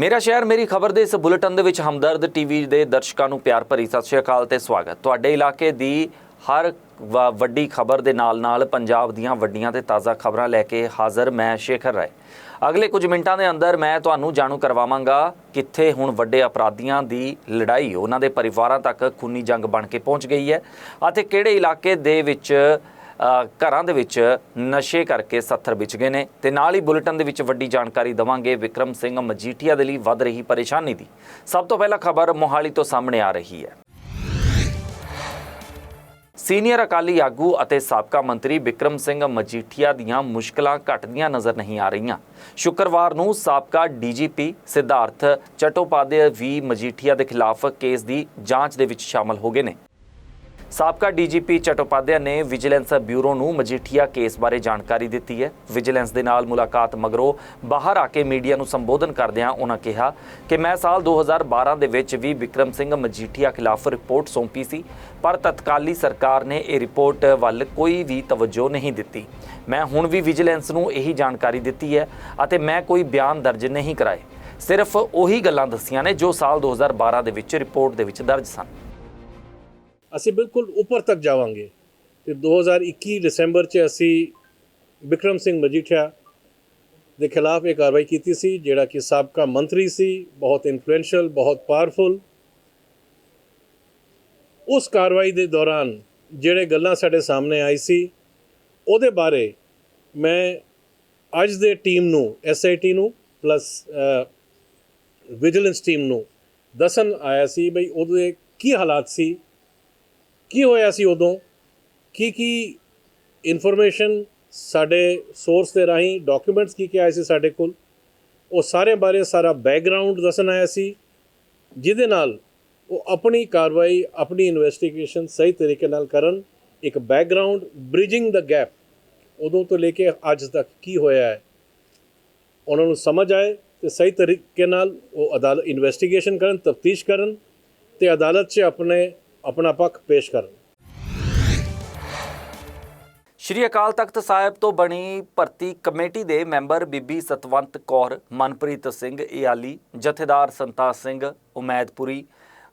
ਮੇਰਾ ਸ਼ਹਿਰ, ਮੇਰੀ ਖਬਰ ਦੇ ਇਸ ਬੁਲੇਟਿਨ ਦੇ ਵਿੱਚ ਹਮਦਰਦ ਟੀਵੀ ਦੇ ਦਰਸ਼ਕਾਂ ਨੂੰ ਪਿਆਰ ਭਰੀ ਸਤਿ ਸ਼੍ਰੀ ਅਕਾਲ ਤੇ ਸਵਾਗਤ। ਤੁਹਾਡੇ ਇਲਾਕੇ ਦੀ ਹਰ ਵ- ਵੱਡੀ ਖਬਰ ਦੇ ਨਾਲ-ਨਾਲ ਪੰਜਾਬ ਦੀਆਂ ਵੱਡੀਆਂ ਤੇ ਤਾਜ਼ਾ ਖਬਰਾਂ ਲੈ ਕੇ ਹਾਜ਼ਰ ਮੈਂ ਸ਼ੇਖਰ ਰਾਏ। ਅਗਲੇ ਕੁਝ ਮਿੰਟਾਂ ਦੇ ਅੰਦਰ ਮੈਂ ਤੁਹਾਨੂੰ ਜਾਣੂ ਕਰਵਾਵਾਂਗਾ ਕਿੱਥੇ ਹੁਣ ਵੱਡੇ ਅਪਰਾਧੀਆਂ ਦੀ ਲੜਾਈ, ਉਹਨਾਂ ਦੇ ਪਰਿਵਾਰਾਂ ਤੱਕ ਖੂਨੀ ਜੰਗ ਬਣ ਕੇ ਪਹੁੰਚ ਗਈ ਹੈ ਅਤੇ ਕਿਹੜੇ ਇਲਾਕੇ ਦੇ ਵਿੱਚ ਘਰਾਂ ਦੇ ਵਿੱਚ ਨਸ਼ੇ ਕਰਕੇ 70 ਵਿਚ ਗਏ ਨੇ ਤੇ ਨਾਲ ਹੀ ਬੁਲੇਟਿਨ ਦੇ ਵਿੱਚ ਵੱਡੀ ਜਾਣਕਾਰੀ ਦਵਾਂਗੇ ਵਿਕਰਮ ਸਿੰਘ ਮਜੀਠੀਆ ਦੇ ਲਈ ਵੱਧ ਰਹੀ ਪਰੇਸ਼ਾਨੀ ਦੀ। ਸਭ ਤੋਂ ਪਹਿਲਾਂ ਖਬਰ ਮੋਹਾਲੀ ਤੋਂ ਸਾਹਮਣੇ ਆ ਰਹੀ ਹੈ। ਸੀਨੀਅਰ ਅਕਾਲੀ ਆਗੂ ਅਤੇ ਸਾਬਕਾ ਮੰਤਰੀ ਵਿਕਰਮ ਸਿੰਘ ਮਜੀਠੀਆ ਦੀਆਂ ਮੁਸ਼ਕਲਾਂ ਘਟਦੀਆਂ ਨਜ਼ਰ ਨਹੀਂ ਆ ਰਹੀਆਂ। ਸ਼ੁੱਕਰਵਾਰ ਨੂੰ ਸਾਬਕਾ ਡੀਜੀਪੀ ਸਿਧਾਰਥ ਚਟੋਪਾਧਿਆਏ ਵੀ ਮਜੀਠੀਆ ਦੇ ਖਿਲਾਫ ਕੇਸ ਦੀ ਜਾਂਚ ਦੇ ਵਿੱਚ ਸ਼ਾਮਲ ਹੋ ਗਏ ਨੇ। ਸਾਬਕਾ ਡੀਜੀਪੀ ਚਟੋਪਾਧਿਆਏ ਨੇ ਵਿਜੀਲੈਂਸ ਬਿਊਰੋ ਨੂੰ ਮਜੀਠੀਆ ਕੇਸ ਬਾਰੇ ਜਾਣਕਾਰੀ ਦਿੱਤੀ ਹੈ। ਵਿਜੀਲੈਂਸ ਦੇ ਨਾਲ ਮੁਲਾਕਾਤ ਮਗਰੋਂ ਬਾਹਰ ਆ ਕੇ ਮੀਡੀਆ ਨੂੰ ਸੰਬੋਧਨ ਕਰਦਿਆਂ ਉਹਨਾਂ ਕਿਹਾ ਕਿ ਮੈਂ ਸਾਲ 2012 ਦੇ ਵਿੱਚ ਵੀ ਵਿਕਰਮ ਸਿੰਘ ਮਜੀਠੀਆ ਖਿਲਾਫ ਰਿਪੋਰਟ ਸੌਂਪੀ ਸੀ, ਪਰ ਤਤਕਾਲੀ ਸਰਕਾਰ ਨੇ ਇਹ ਰਿਪੋਰਟ ਵੱਲ ਕੋਈ ਵੀ ਤਵੱਜੋ ਨਹੀਂ ਦਿੱਤੀ। ਮੈਂ ਹੁਣ ਵੀ ਵਿਜੀਲੈਂਸ ਨੂੰ ਇਹੀ ਜਾਣਕਾਰੀ ਦਿੱਤੀ ਹੈ ਅਤੇ ਮੈਂ ਕੋਈ ਬਿਆਨ ਦਰਜ ਨਹੀਂ ਕਰਾਏ। ਸਿਰਫ ਉਹੀ ਗੱਲਾਂ ਦੱਸੀਆਂ ਨੇ ਜੋ ਸਾਲ 2012 ਦੇ ਵਿੱਚ ਰਿਪੋਰਟ ਦੇ ਵਿੱਚ ਦਰਜ ਸਨ। ਅਸੀਂ ਬਿਲਕੁਲ ਉੱਪਰ ਤੱਕ ਜਾਵਾਂਗੇ। ਤੇ 2021 ਦਸੰਬਰ 'ਚ ਅਸੀਂ ਵਿਕਰਮ ਸਿੰਘ ਮਜੀਠੀਆ ਦੇ ਖਿਲਾਫ ਇਹ ਕਾਰਵਾਈ ਕੀਤੀ ਸੀ, ਜਿਹੜਾ ਕਿ ਸਾਬਕਾ ਮੰਤਰੀ ਸੀ, ਬਹੁਤ ਇਨਫਲੂਐਂਸ਼ੀਅਲ ਬਹੁਤ ਪਾਵਰਫੁਲ ਉਸ ਕਾਰਵਾਈ ਦੇ ਦੌਰਾਨ ਜਿਹੜੇ ਗੱਲਾਂ ਸਾਡੇ ਸਾਹਮਣੇ ਆਈ ਸੀ, ਉਹਦੇ ਬਾਰੇ ਮੈਂ ਅੱਜ ਦੇ ਟੀਮ ਨੂੰ ਐਸਆਈਟੀ ਨੂੰ ਪਲੱਸ ਵਿਜੀਲੈਂਸ ਟੀਮ ਨੂੰ ਦੱਸਣ ਆਇਆ ਸੀ ਬਈ ਉਹਦੇ ਕੀ ਹਾਲਾਤ ਸੀ। ਕੀ ਹੋਇਆ ਸੀ ਉਦੋਂ? ਕੀ ਕੀ ਇਨਫੋਰਮੇਸ਼ਨ ਸਾਡੇ ਸੋਰਸ ਦੇ ਰਾਹੀਂ ਡਾਕੂਮੈਂਟਸ ਕੀ ਕੀ ਆਏ ਸੀ ਸਾਡੇ ਕੋਲ? ਉਹ ਸਾਰੇ ਬਾਰੇ ਸਾਰਾ ਬੈਕਗ੍ਰਾਉਂਡ ਦੱਸਣ ਆਇਆ ਸੀ, ਜਿਹਦੇ ਨਾਲ ਉਹ ਆਪਣੀ ਕਾਰਵਾਈ, ਆਪਣੀ ਇਨਵੈਸਟੀਗੇਸ਼ਨ ਸਹੀ ਤਰੀਕੇ ਨਾਲ ਕਰਨ, ਇੱਕ ਬੈਕਗ੍ਰਾਉਂਡ ਬ੍ਰਿਜਿੰਗ ਦਾ ਗੈਪ ਉਦੋਂ ਤੋਂ ਲੈ ਕੇ ਅੱਜ ਤੱਕ ਕੀ ਹੋਇਆ ਹੈ? ਉਹਨਾਂ ਨੂੰ ਸਮਝ ਆਏ ਤੇ ਸਹੀ ਤਰੀਕੇ ਨਾਲ ਉਹ ਅਦਾਲਤ ਇਨਵੈਸਟੀਗੇਸ਼ਨ ਕਰਨ, ਤਫਤੀਸ਼ ਕਰਨ ਤੇ ਅਦਾਲਤ 'ਚ ਆਪਣੇ ਆਪਣਾ ਪੱਖ ਪੇਸ਼ ਕਰਨ। ਸ਼੍ਰੀ ਅਕਾਲ ਤਖਤ ਸਾਹਿਬ ਤੋਂ ਬਣੀ ਭਰਤੀ ਕਮੇਟੀ ਦੇ ਮੈਂਬਰ ਬੀਬੀ ਸਤਵੰਤ ਕੌਰ, ਮਨਪ੍ਰੀਤ ਸਿੰਘ ਇਆਲੀ, ਜਥੇਦਾਰ ਸੰਤਾ ਸਿੰਘ ਉਮੈਦਪੁਰੀ,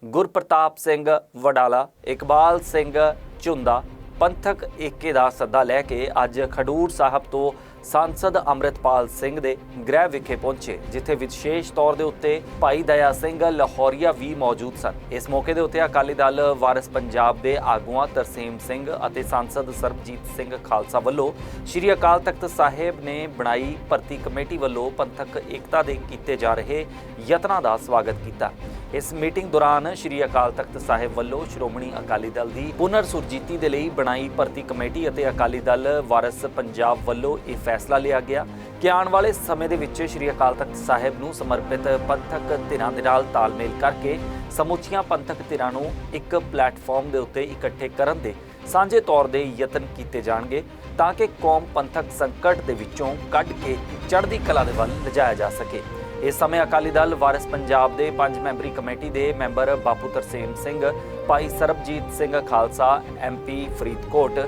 ਗੁਰਪ੍ਰਤਾਪ ਸਿੰਘ ਵਡਾਲਾ, ਇਕਬਾਲ ਸਿੰਘ ਝੁੰਦਾ, ਪੰਥਕ ਏਕੇ ਦਾ ਸੱਦਾ ਲੈ ਕੇ ਅੱਜ ਖਡੂਰ ਸਾਹਿਬ ਤੋਂ ਸਾਂਸਦ ਅੰਮ੍ਰਿਤਪਾਲ ਸਿੰਘ ਦੇ ਗ੍ਰਹਿ ਵਿਖੇ ਪਹੁੰਚੇ, ਜਿੱਥੇ ਵਿਸ਼ੇਸ਼ ਤੌਰ ਦੇ ਉੱਤੇ ਭਾਈ ਦਇਆ ਸਿੰਘ ਲਾਹੌਰੀਆ ਵੀ ਮੌਜੂਦ ਸਨ। ਇਸ ਮੌਕੇ ਦੇ ਉੱਤੇ ਅਕਾਲੀ ਦਲ ਵਾਰਿਸ ਪੰਜਾਬ ਦੇ ਆਗੂਆਂ ਤਰਸੇਮ ਸਿੰਘ ਅਤੇ ਸਾਂਸਦ ਸਰਬਜੀਤ ਸਿੰਘ ਖਾਲਸਾ ਵੱਲੋਂ ਸ਼੍ਰੀ ਅਕਾਲ ਤਖਤ ਸਾਹਿਬ ਨੇ ਬਣਾਈ ਭਰਤੀ ਕਮੇਟੀ ਵੱਲੋਂ ਪੰਥਕ ਏਕਤਾ ਦੇ ਕੀਤੇ ਜਾ ਰਹੇ ਯਤਨਾਂ ਦਾ ਸਵਾਗਤ ਕੀਤਾ। ਇਸ ਮੀਟਿੰਗ ਦੌਰਾਨ ਸ਼੍ਰੀ ਅਕਾਲ ਤਖਤ ਸਾਹਿਬ ਵੱਲੋਂ ਸ਼੍ਰੋਮਣੀ ਅਕਾਲੀ ਦਲ ਦੀ ਪੁਨਰ ਸੁਰਜੀਤੀ ਦੇ ਲਈ ਬਣਾਈ ਭਰਤੀ ਕਮੇਟੀ ਅਤੇ ਅਕਾਲੀ ਦਲ ਵਾਰਸ ਪੰਜਾਬ ਵੱਲੋਂ ਇਹ ਫੈਸਲਾ ਲਿਆ ਗਿਆ। ਕਿ ਆਉਣ ਵਾਲੇ ਸਮੇਂ ਦੇ ਵਿੱਚ ਸ਼੍ਰੀ ਅਕਾਲ ਤਖਤ ਸਾਹਿਬ ਨੂੰ ਸਮਰਪਿਤ ਪੰਥਕ ਧਿਰਾਂ ਦੇ ਨਾਲ ਤਾਲਮੇਲ ਕਰਕੇ ਸਮੁੱਚੀਆਂ ਪੰਥਕ ਧਿਰਾਂ ਨੂੰ ਇੱਕ ਪਲੇਟਫਾਰਮ ਦੇ ਉੱਤੇ ਇਕੱਠੇ ਕਰਨ ਦੇ ਸਾਂਝੇ ਤੌਰ ਦੇ ਯਤਨ ਕੀਤੇ ਜਾਣਗੇ ਤਾਂ ਕਿ ਕੌਮ ਪੰਥਕ ਸੰਕਟ ਦੇ ਵਿੱਚੋਂ ਕੱਢ ਕੇ ਚੜ੍ਹਦੀ ਕਲਾ ਦੇ ਵੱਲ ਲਿਜਾਇਆ ਜਾ ਸਕੇ। ਇਸ ਸਮੇਂ ਅਕਾਲੀ ਦਲ ਵਾਰਿਸ ਪੰਜਾਬ ਦੇ ਪੰਜ ਮੈਂਬਰੀ ਕਮੇਟੀ ਦੇ ਮੈਂਬਰ ਬਾਪੂ ਤਰਸੇਮ ਸਿੰਘ ਭਾਈ ਸਰਬਜੀਤ ਸਿੰਘ ਖਾਲਸਾ ਐਮਪੀ ਫਰੀਦਕੋਟ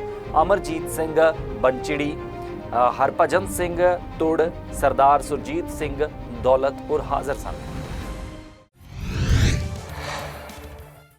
ਅਮਰਜੀਤ ਸਿੰਘ ਬੰਚੜੀ ਅ, ਹਰਭਜਨ ਸਿੰਘ ਤੁੜ ਸਰਦਾਰ ਸੁਰਜੀਤ ਸਿੰਘ ਦੌਲਤਪੁਰ ਹਾਜ਼ਰ ਸਨ।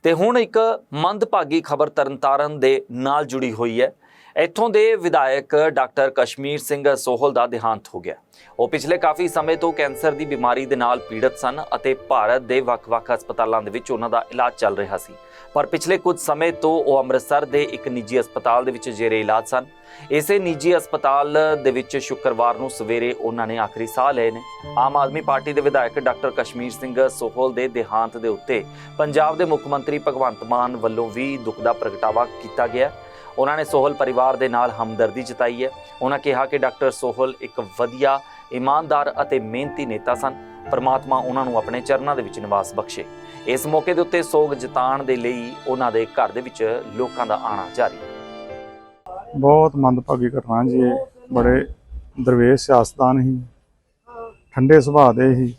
ਤੇ ਹੁਣ ਇੱਕ ਮੰਦਭਾਗੀ ਖਬਰ ਤਰਨਤਾਰਨ ਦੇ ਨਾਲ ਜੁੜੀ ਹੋਈ ਹੈ। ਇੱਥੋਂ ਦੇ ਵਿਧਾਇਕ ਡਾਕਟਰ ਕਸ਼ਮੀਰ ਸਿੰਘ ਸੋਹਲ ਦਾ ਦੇਹਾਂਤ ਹੋ ਗਿਆ। ਉਹ ਪਿਛਲੇ ਕਾਫੀ ਸਮੇਂ ਤੋਂ ਕੈਂਸਰ ਦੀ ਬਿਮਾਰੀ ਦੇ ਨਾਲ ਪੀੜਤ ਸਨ ਅਤੇ ਭਾਰਤ ਦੇ ਵੱਖ-ਵੱਖ ਹਸਪਤਾਲਾਂ ਦੇ ਵਿੱਚ ਉਹਨਾਂ ਦਾ ਇਲਾਜ ਚੱਲ ਰਿਹਾ ਸੀ। ਪਰ ਪਿਛਲੇ ਕੁਝ ਸਮੇਂ ਤੋਂ ਉਹ ਅੰਮ੍ਰਿਤਸਰ ਦੇ ਇੱਕ ਨਿੱਜੀ ਹਸਪਤਾਲ ਦੇ ਵਿੱਚ ਜੇਰੇ ਇਲਾਜ ਸਨ। ਇਸੇ ਨਿੱਜੀ ਹਸਪਤਾਲ ਦੇ ਵਿੱਚ ਸ਼ੁੱਕਰਵਾਰ ਨੂੰ ਸਵੇਰੇ ਉਹਨਾਂ ਨੇ ਆਖਰੀ ਸਾਹ ਲਏ ਨੇ। ਆਮ ਆਦਮੀ ਪਾਰਟੀ ਦੇ ਵਿਧਾਇਕ ਡਾਕਟਰ ਕਸ਼ਮੀਰ ਸਿੰਘ ਸੋਹਲ ਦੇ ਦੇਹਾਂਤ ਦੇ ਉੱਤੇ ਪੰਜਾਬ ਦੇ ਮੁੱਖ ਮੰਤਰੀ ਭਗਵੰਤ ਮਾਨ ਵੱਲੋਂ ਵੀ ਦੁੱਖ ਦਾ ਪ੍ਰਗਟਾਵਾ ਕੀਤਾ ਗਿਆ। ਉਹਨਾਂ ਨੇ ਸੋਹਲ ਪਰਿਵਾਰ ਦੇ ਨਾਲ ਹਮਦਰਦੀ ਜਤਾਈ ਹੈ। ਉਹਨਾਂ ਕਿਹਾ ਕਿ ਡਾਕਟਰ ਸੋਹਲ ਇੱਕ ਵਧੀਆ, ਇਮਾਨਦਾਰ ਅਤੇ ਮਿਹਨਤੀ ਨੇਤਾ ਸਨ। ਪਰਮਾਤਮਾ ਉਹਨਾਂ ਨੂੰ ਆਪਣੇ ਚਰਨਾਂ ਦੇ ਵਿੱਚ ਨਿਵਾਸ ਬਖਸ਼ੇ। ਇਸ ਮੌਕੇ ਦੇ ਉੱਤੇ ਸੋਗ ਜਤਾਉਣ ਦੇ ਲਈ ਉਹਨਾਂ ਦੇ ਘਰ ਦੇ ਵਿੱਚ ਲੋਕਾਂ ਦਾ ਆਣਾ ਜਾਰੀ ਬਹੁਤ ਮੰਦਭਾਗੀ ਘਟਨਾ ਜੀ ਇਹ। ਬੜੇ ਦਰਵੇਸ਼ ਸਿਆਸਤਦਾਨ ਸੀ। ਠੰਡੇ ਸੁਭਾਅ ਦੇ ਸੀ।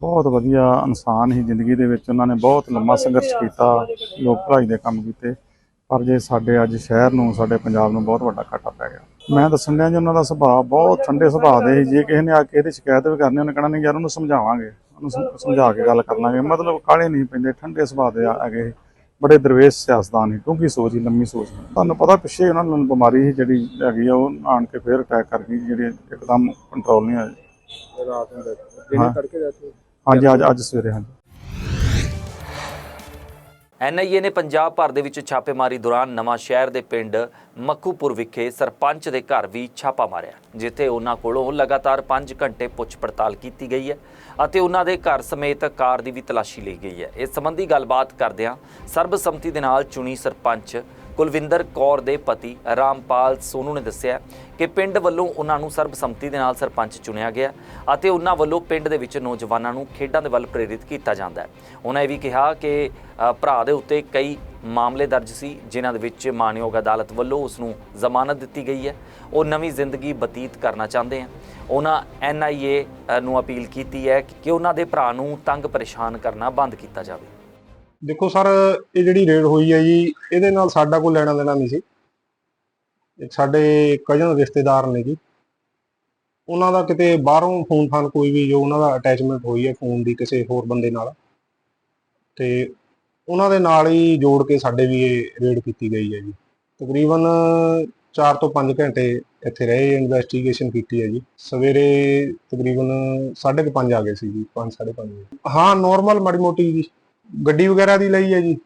ਬਹੁਤ ਵਧੀਆ ਇਨਸਾਨ ਸੀ। ਜ਼ਿੰਦਗੀ ਦੇ ਵਿੱਚ ਉਹਨਾਂ ਨੇ ਬਹੁਤ ਲੰਮਾ ਸੰਘਰਸ਼ ਕੀਤਾ। ਲੋਕ ਭਲਾਈ ਦੇ ਕੰਮ ਕੀਤੇ। ਪਰ ਜੇ ਸਾਡੇ ਅੱਜ ਸ਼ਹਿਰ ਨੂੰ ਸਾਡੇ ਪੰਜਾਬ ਨੂੰ ਬਹੁਤ ਵੱਡਾ ਘਾਟਾ ਪੈ ਗਿਆ ਮੈਂ ਦੱਸਣ ਡਿਆ ਜੀ ਉਹਨਾਂ ਦਾ ਸੁਭਾਅ ਬਹੁਤ ਠੰਡੇ ਸੁਭਾਅ ਦੇ ਸੀ ਜੇ ਕਿਸੇ ਨੇ ਆ ਕੇ ਇਹਦੀ ਸ਼ਿਕਾਇਤ ਵੀ ਕਰਨੀ ਉਹਨੇ ਕਹਿਣਾ ਨਹੀਂ ਯਾਰ ਉਹਨੂੰ ਸਮਝਾਵਾਂਗੇ ਉਹਨੂੰ ਸਮ- ਸਮਝਾ ਕੇ ਗੱਲ ਕਰ ਲਾਂਗੇ ਮਤਲਬ ਕਾਲੇ ਨਹੀਂ ਪੈਂਦੇ ਠੰਡੇ ਸੁਭਾਅ ਦੇ ਹੈਗੇ ਬੜੇ ਦਰਵੇਸ਼ ਸਿਆਸਤਦਾਨ ਸੀ ਕਿਉਂਕਿ ਸੋਚ ਹੀ ਲੰਮੀ ਸੋਚ। ਤੁਹਾਨੂੰ ਪਤਾ ਪਿੱਛੇ ਉਹਨਾਂ ਨੂੰ ਬਿਮਾਰੀ ਸੀ ਜਿਹੜੀ ਹੈਗੀ ਆ ਉਹ ਆਣ ਕੇ ਫੇਰ ਅਟੈਕ ਕਰ ਗਈ ਜਿਹੜੀ ਇੱਕਦਮ ਕੰਟਰੋਲ ਨਹੀਂ ਹੋਈ ਰਾਤ ਨੂੰ। ਹਾਂ। ਦਿਨੇ ਤੜਕੇ ਜਾਂਦੇ ਹਾਂਜੀ ਅੱਜ ਅੱਜ ਸਵੇਰੇ ਹਾਂਜੀ ਐਨਆਈਏ ਨੇ ਪੰਜਾਬ ਭਰ ਦੇ ਵਿੱਚ ਛਾਪੇਮਾਰੀ ਦੌਰਾਨ ਨਵਾਂ ਸ਼ਹਿਰ ਦੇ ਪਿੰਡ ਮੱਕੂਪੁਰ ਵਿਖੇ ਸਰਪੰਚ ਦੇ ਘਰ ਵੀ ਛਾਪਾ ਮਾਰਿਆ, ਜਿੱਥੇ ਉਹਨਾਂ ਕੋਲੋਂ ਲਗਾਤਾਰ 5 ਘੰਟੇ ਪੁੱਛ ਪੜਤਾਲ ਕੀਤੀ ਗਈ ਹੈ ਅਤੇ ਉਹਨਾਂ ਦੇ ਘਰ ਸਮੇਤ ਕਾਰ ਦੀ ਵੀ ਤਲਾਸ਼ੀ ਲਈ ਗਈ ਹੈ। ਇਸ ਸੰਬੰਧੀ ਗੱਲਬਾਤ ਕਰਦਿਆਂ ਸਰਬਸੰਮਤੀ ਦੇ ਨਾਲ ਚੁਣੀ ਸਰਪੰਚ ਕੁਲਵਿੰਦਰ ਕੌਰ ਦੇ ਪਤੀ ਰਾਮਪਾਲ ਸੋਨੂ ਨੇ ਦੱਸਿਆ ਕਿ ਪਿੰਡ ਵੱਲੋਂ ਉਹਨਾਂ ਨੂੰ ਸਰਬਸੰਮਤੀ ਦੇ ਨਾਲ ਸਰਪੰਚ ਚੁਣਿਆ ਗਿਆ ਅਤੇ ਉਹਨਾਂ ਵੱਲੋਂ ਪਿੰਡ ਦੇ ਵਿੱਚ ਨੌਜਵਾਨਾਂ ਨੂੰ ਖੇਡਾਂ ਦੇ ਵੱਲ ਪ੍ਰੇਰਿਤ ਕੀਤਾ ਜਾਂਦਾ ਹੈ। ਉਹਨਾਂ ਇਹ ਵੀ ਕਿਹਾ ਕਿ ਭਰਾ ਦੇ ਉੱਤੇ ਕਈ ਮਾਮਲੇ ਦਰਜ ਸੀ, ਜਿਨ੍ਹਾਂ ਦੇ ਵਿੱਚ ਮਾਨਯੋਗ ਅਦਾਲਤ ਵੱਲੋਂ ਉਸ ਨੂੰ ਜ਼ਮਾਨਤ ਦਿੱਤੀ ਗਈ ਹੈ। ਉਹ ਨਵੀਂ ਜ਼ਿੰਦਗੀ ਬਤੀਤ ਕਰਨਾ ਚਾਹੁੰਦੇ ਹਨ। ਉਹਨਾਂ ਐਨਆਈਏ ਨੂੰ ਅਪੀਲ ਕੀਤੀ ਹੈ ਕਿ ਉਹਨਾਂ ਦੇ ਭਰਾ ਨੂੰ ਤੰਗ ਪਰੇਸ਼ਾਨ ਕਰਨਾ ਬੰਦ ਕੀਤਾ ਜਾਵੇ। ਦੇਖੋ ਸਰ, ਇਹ ਜਿਹੜੀ ਰੇਡ ਹੋਈ ਹੈ ਜੀ, ਇਹਦੇ ਨਾਲ ਸਾਡਾ ਕੋਈ ਲੈਣਾ ਦੇਣਾ ਨਹੀਂ ਸੀ। ਸਾਡੇ ਕਜ਼ਨ ਰਿਸ਼ਤੇਦਾਰ ਨੇ ਜੀ। ਉਹਨਾਂ ਦਾ ਕਿਤੇ ਬਾਹਰੋਂ ਫੋਨ ਫਾਨ ਕੋਈ ਵੀ ਜੋ ਉਹਨਾਂ ਦਾ ਅਟੈਚਮੈਂਟ ਹੋਈ ਹੈ ਫੋਨ ਦੀ ਕਿਸੇ ਹੋਰ ਬੰਦੇ ਨਾਲ। ਤੇ ਉਹਨਾਂ ਦੇ ਨਾਲ ਹੀ ਜੋੜ ਕੇ ਸਾਡੇ ਵੀ ਇਹ ਰੇਡ ਕੀਤੀ ਗਈ ਹੈ ਜੀ। ਤਕਰੀਬਨ 4 ਤੋਂ 5 ਘੰਟੇ ਇੱਥੇ ਰਹੇ ਇਨਵੈਸਟੀਗੇਸ਼ਨ ਕੀਤੀ ਹੈ ਜੀ। ਸਵੇਰੇ ਤਕਰੀਬਨ 5:30 ਆ ਗਏ ਸੀ ਜੀ 5:30 ਹਾਂ ਨਾਰਮਲ ਮਾੜੀ ਮੋਟੀ ਜੀ, ਗੱਡੀ ਵਗੈਰਾ ਦੀ ਲਈ ਹੈ ਜੀ।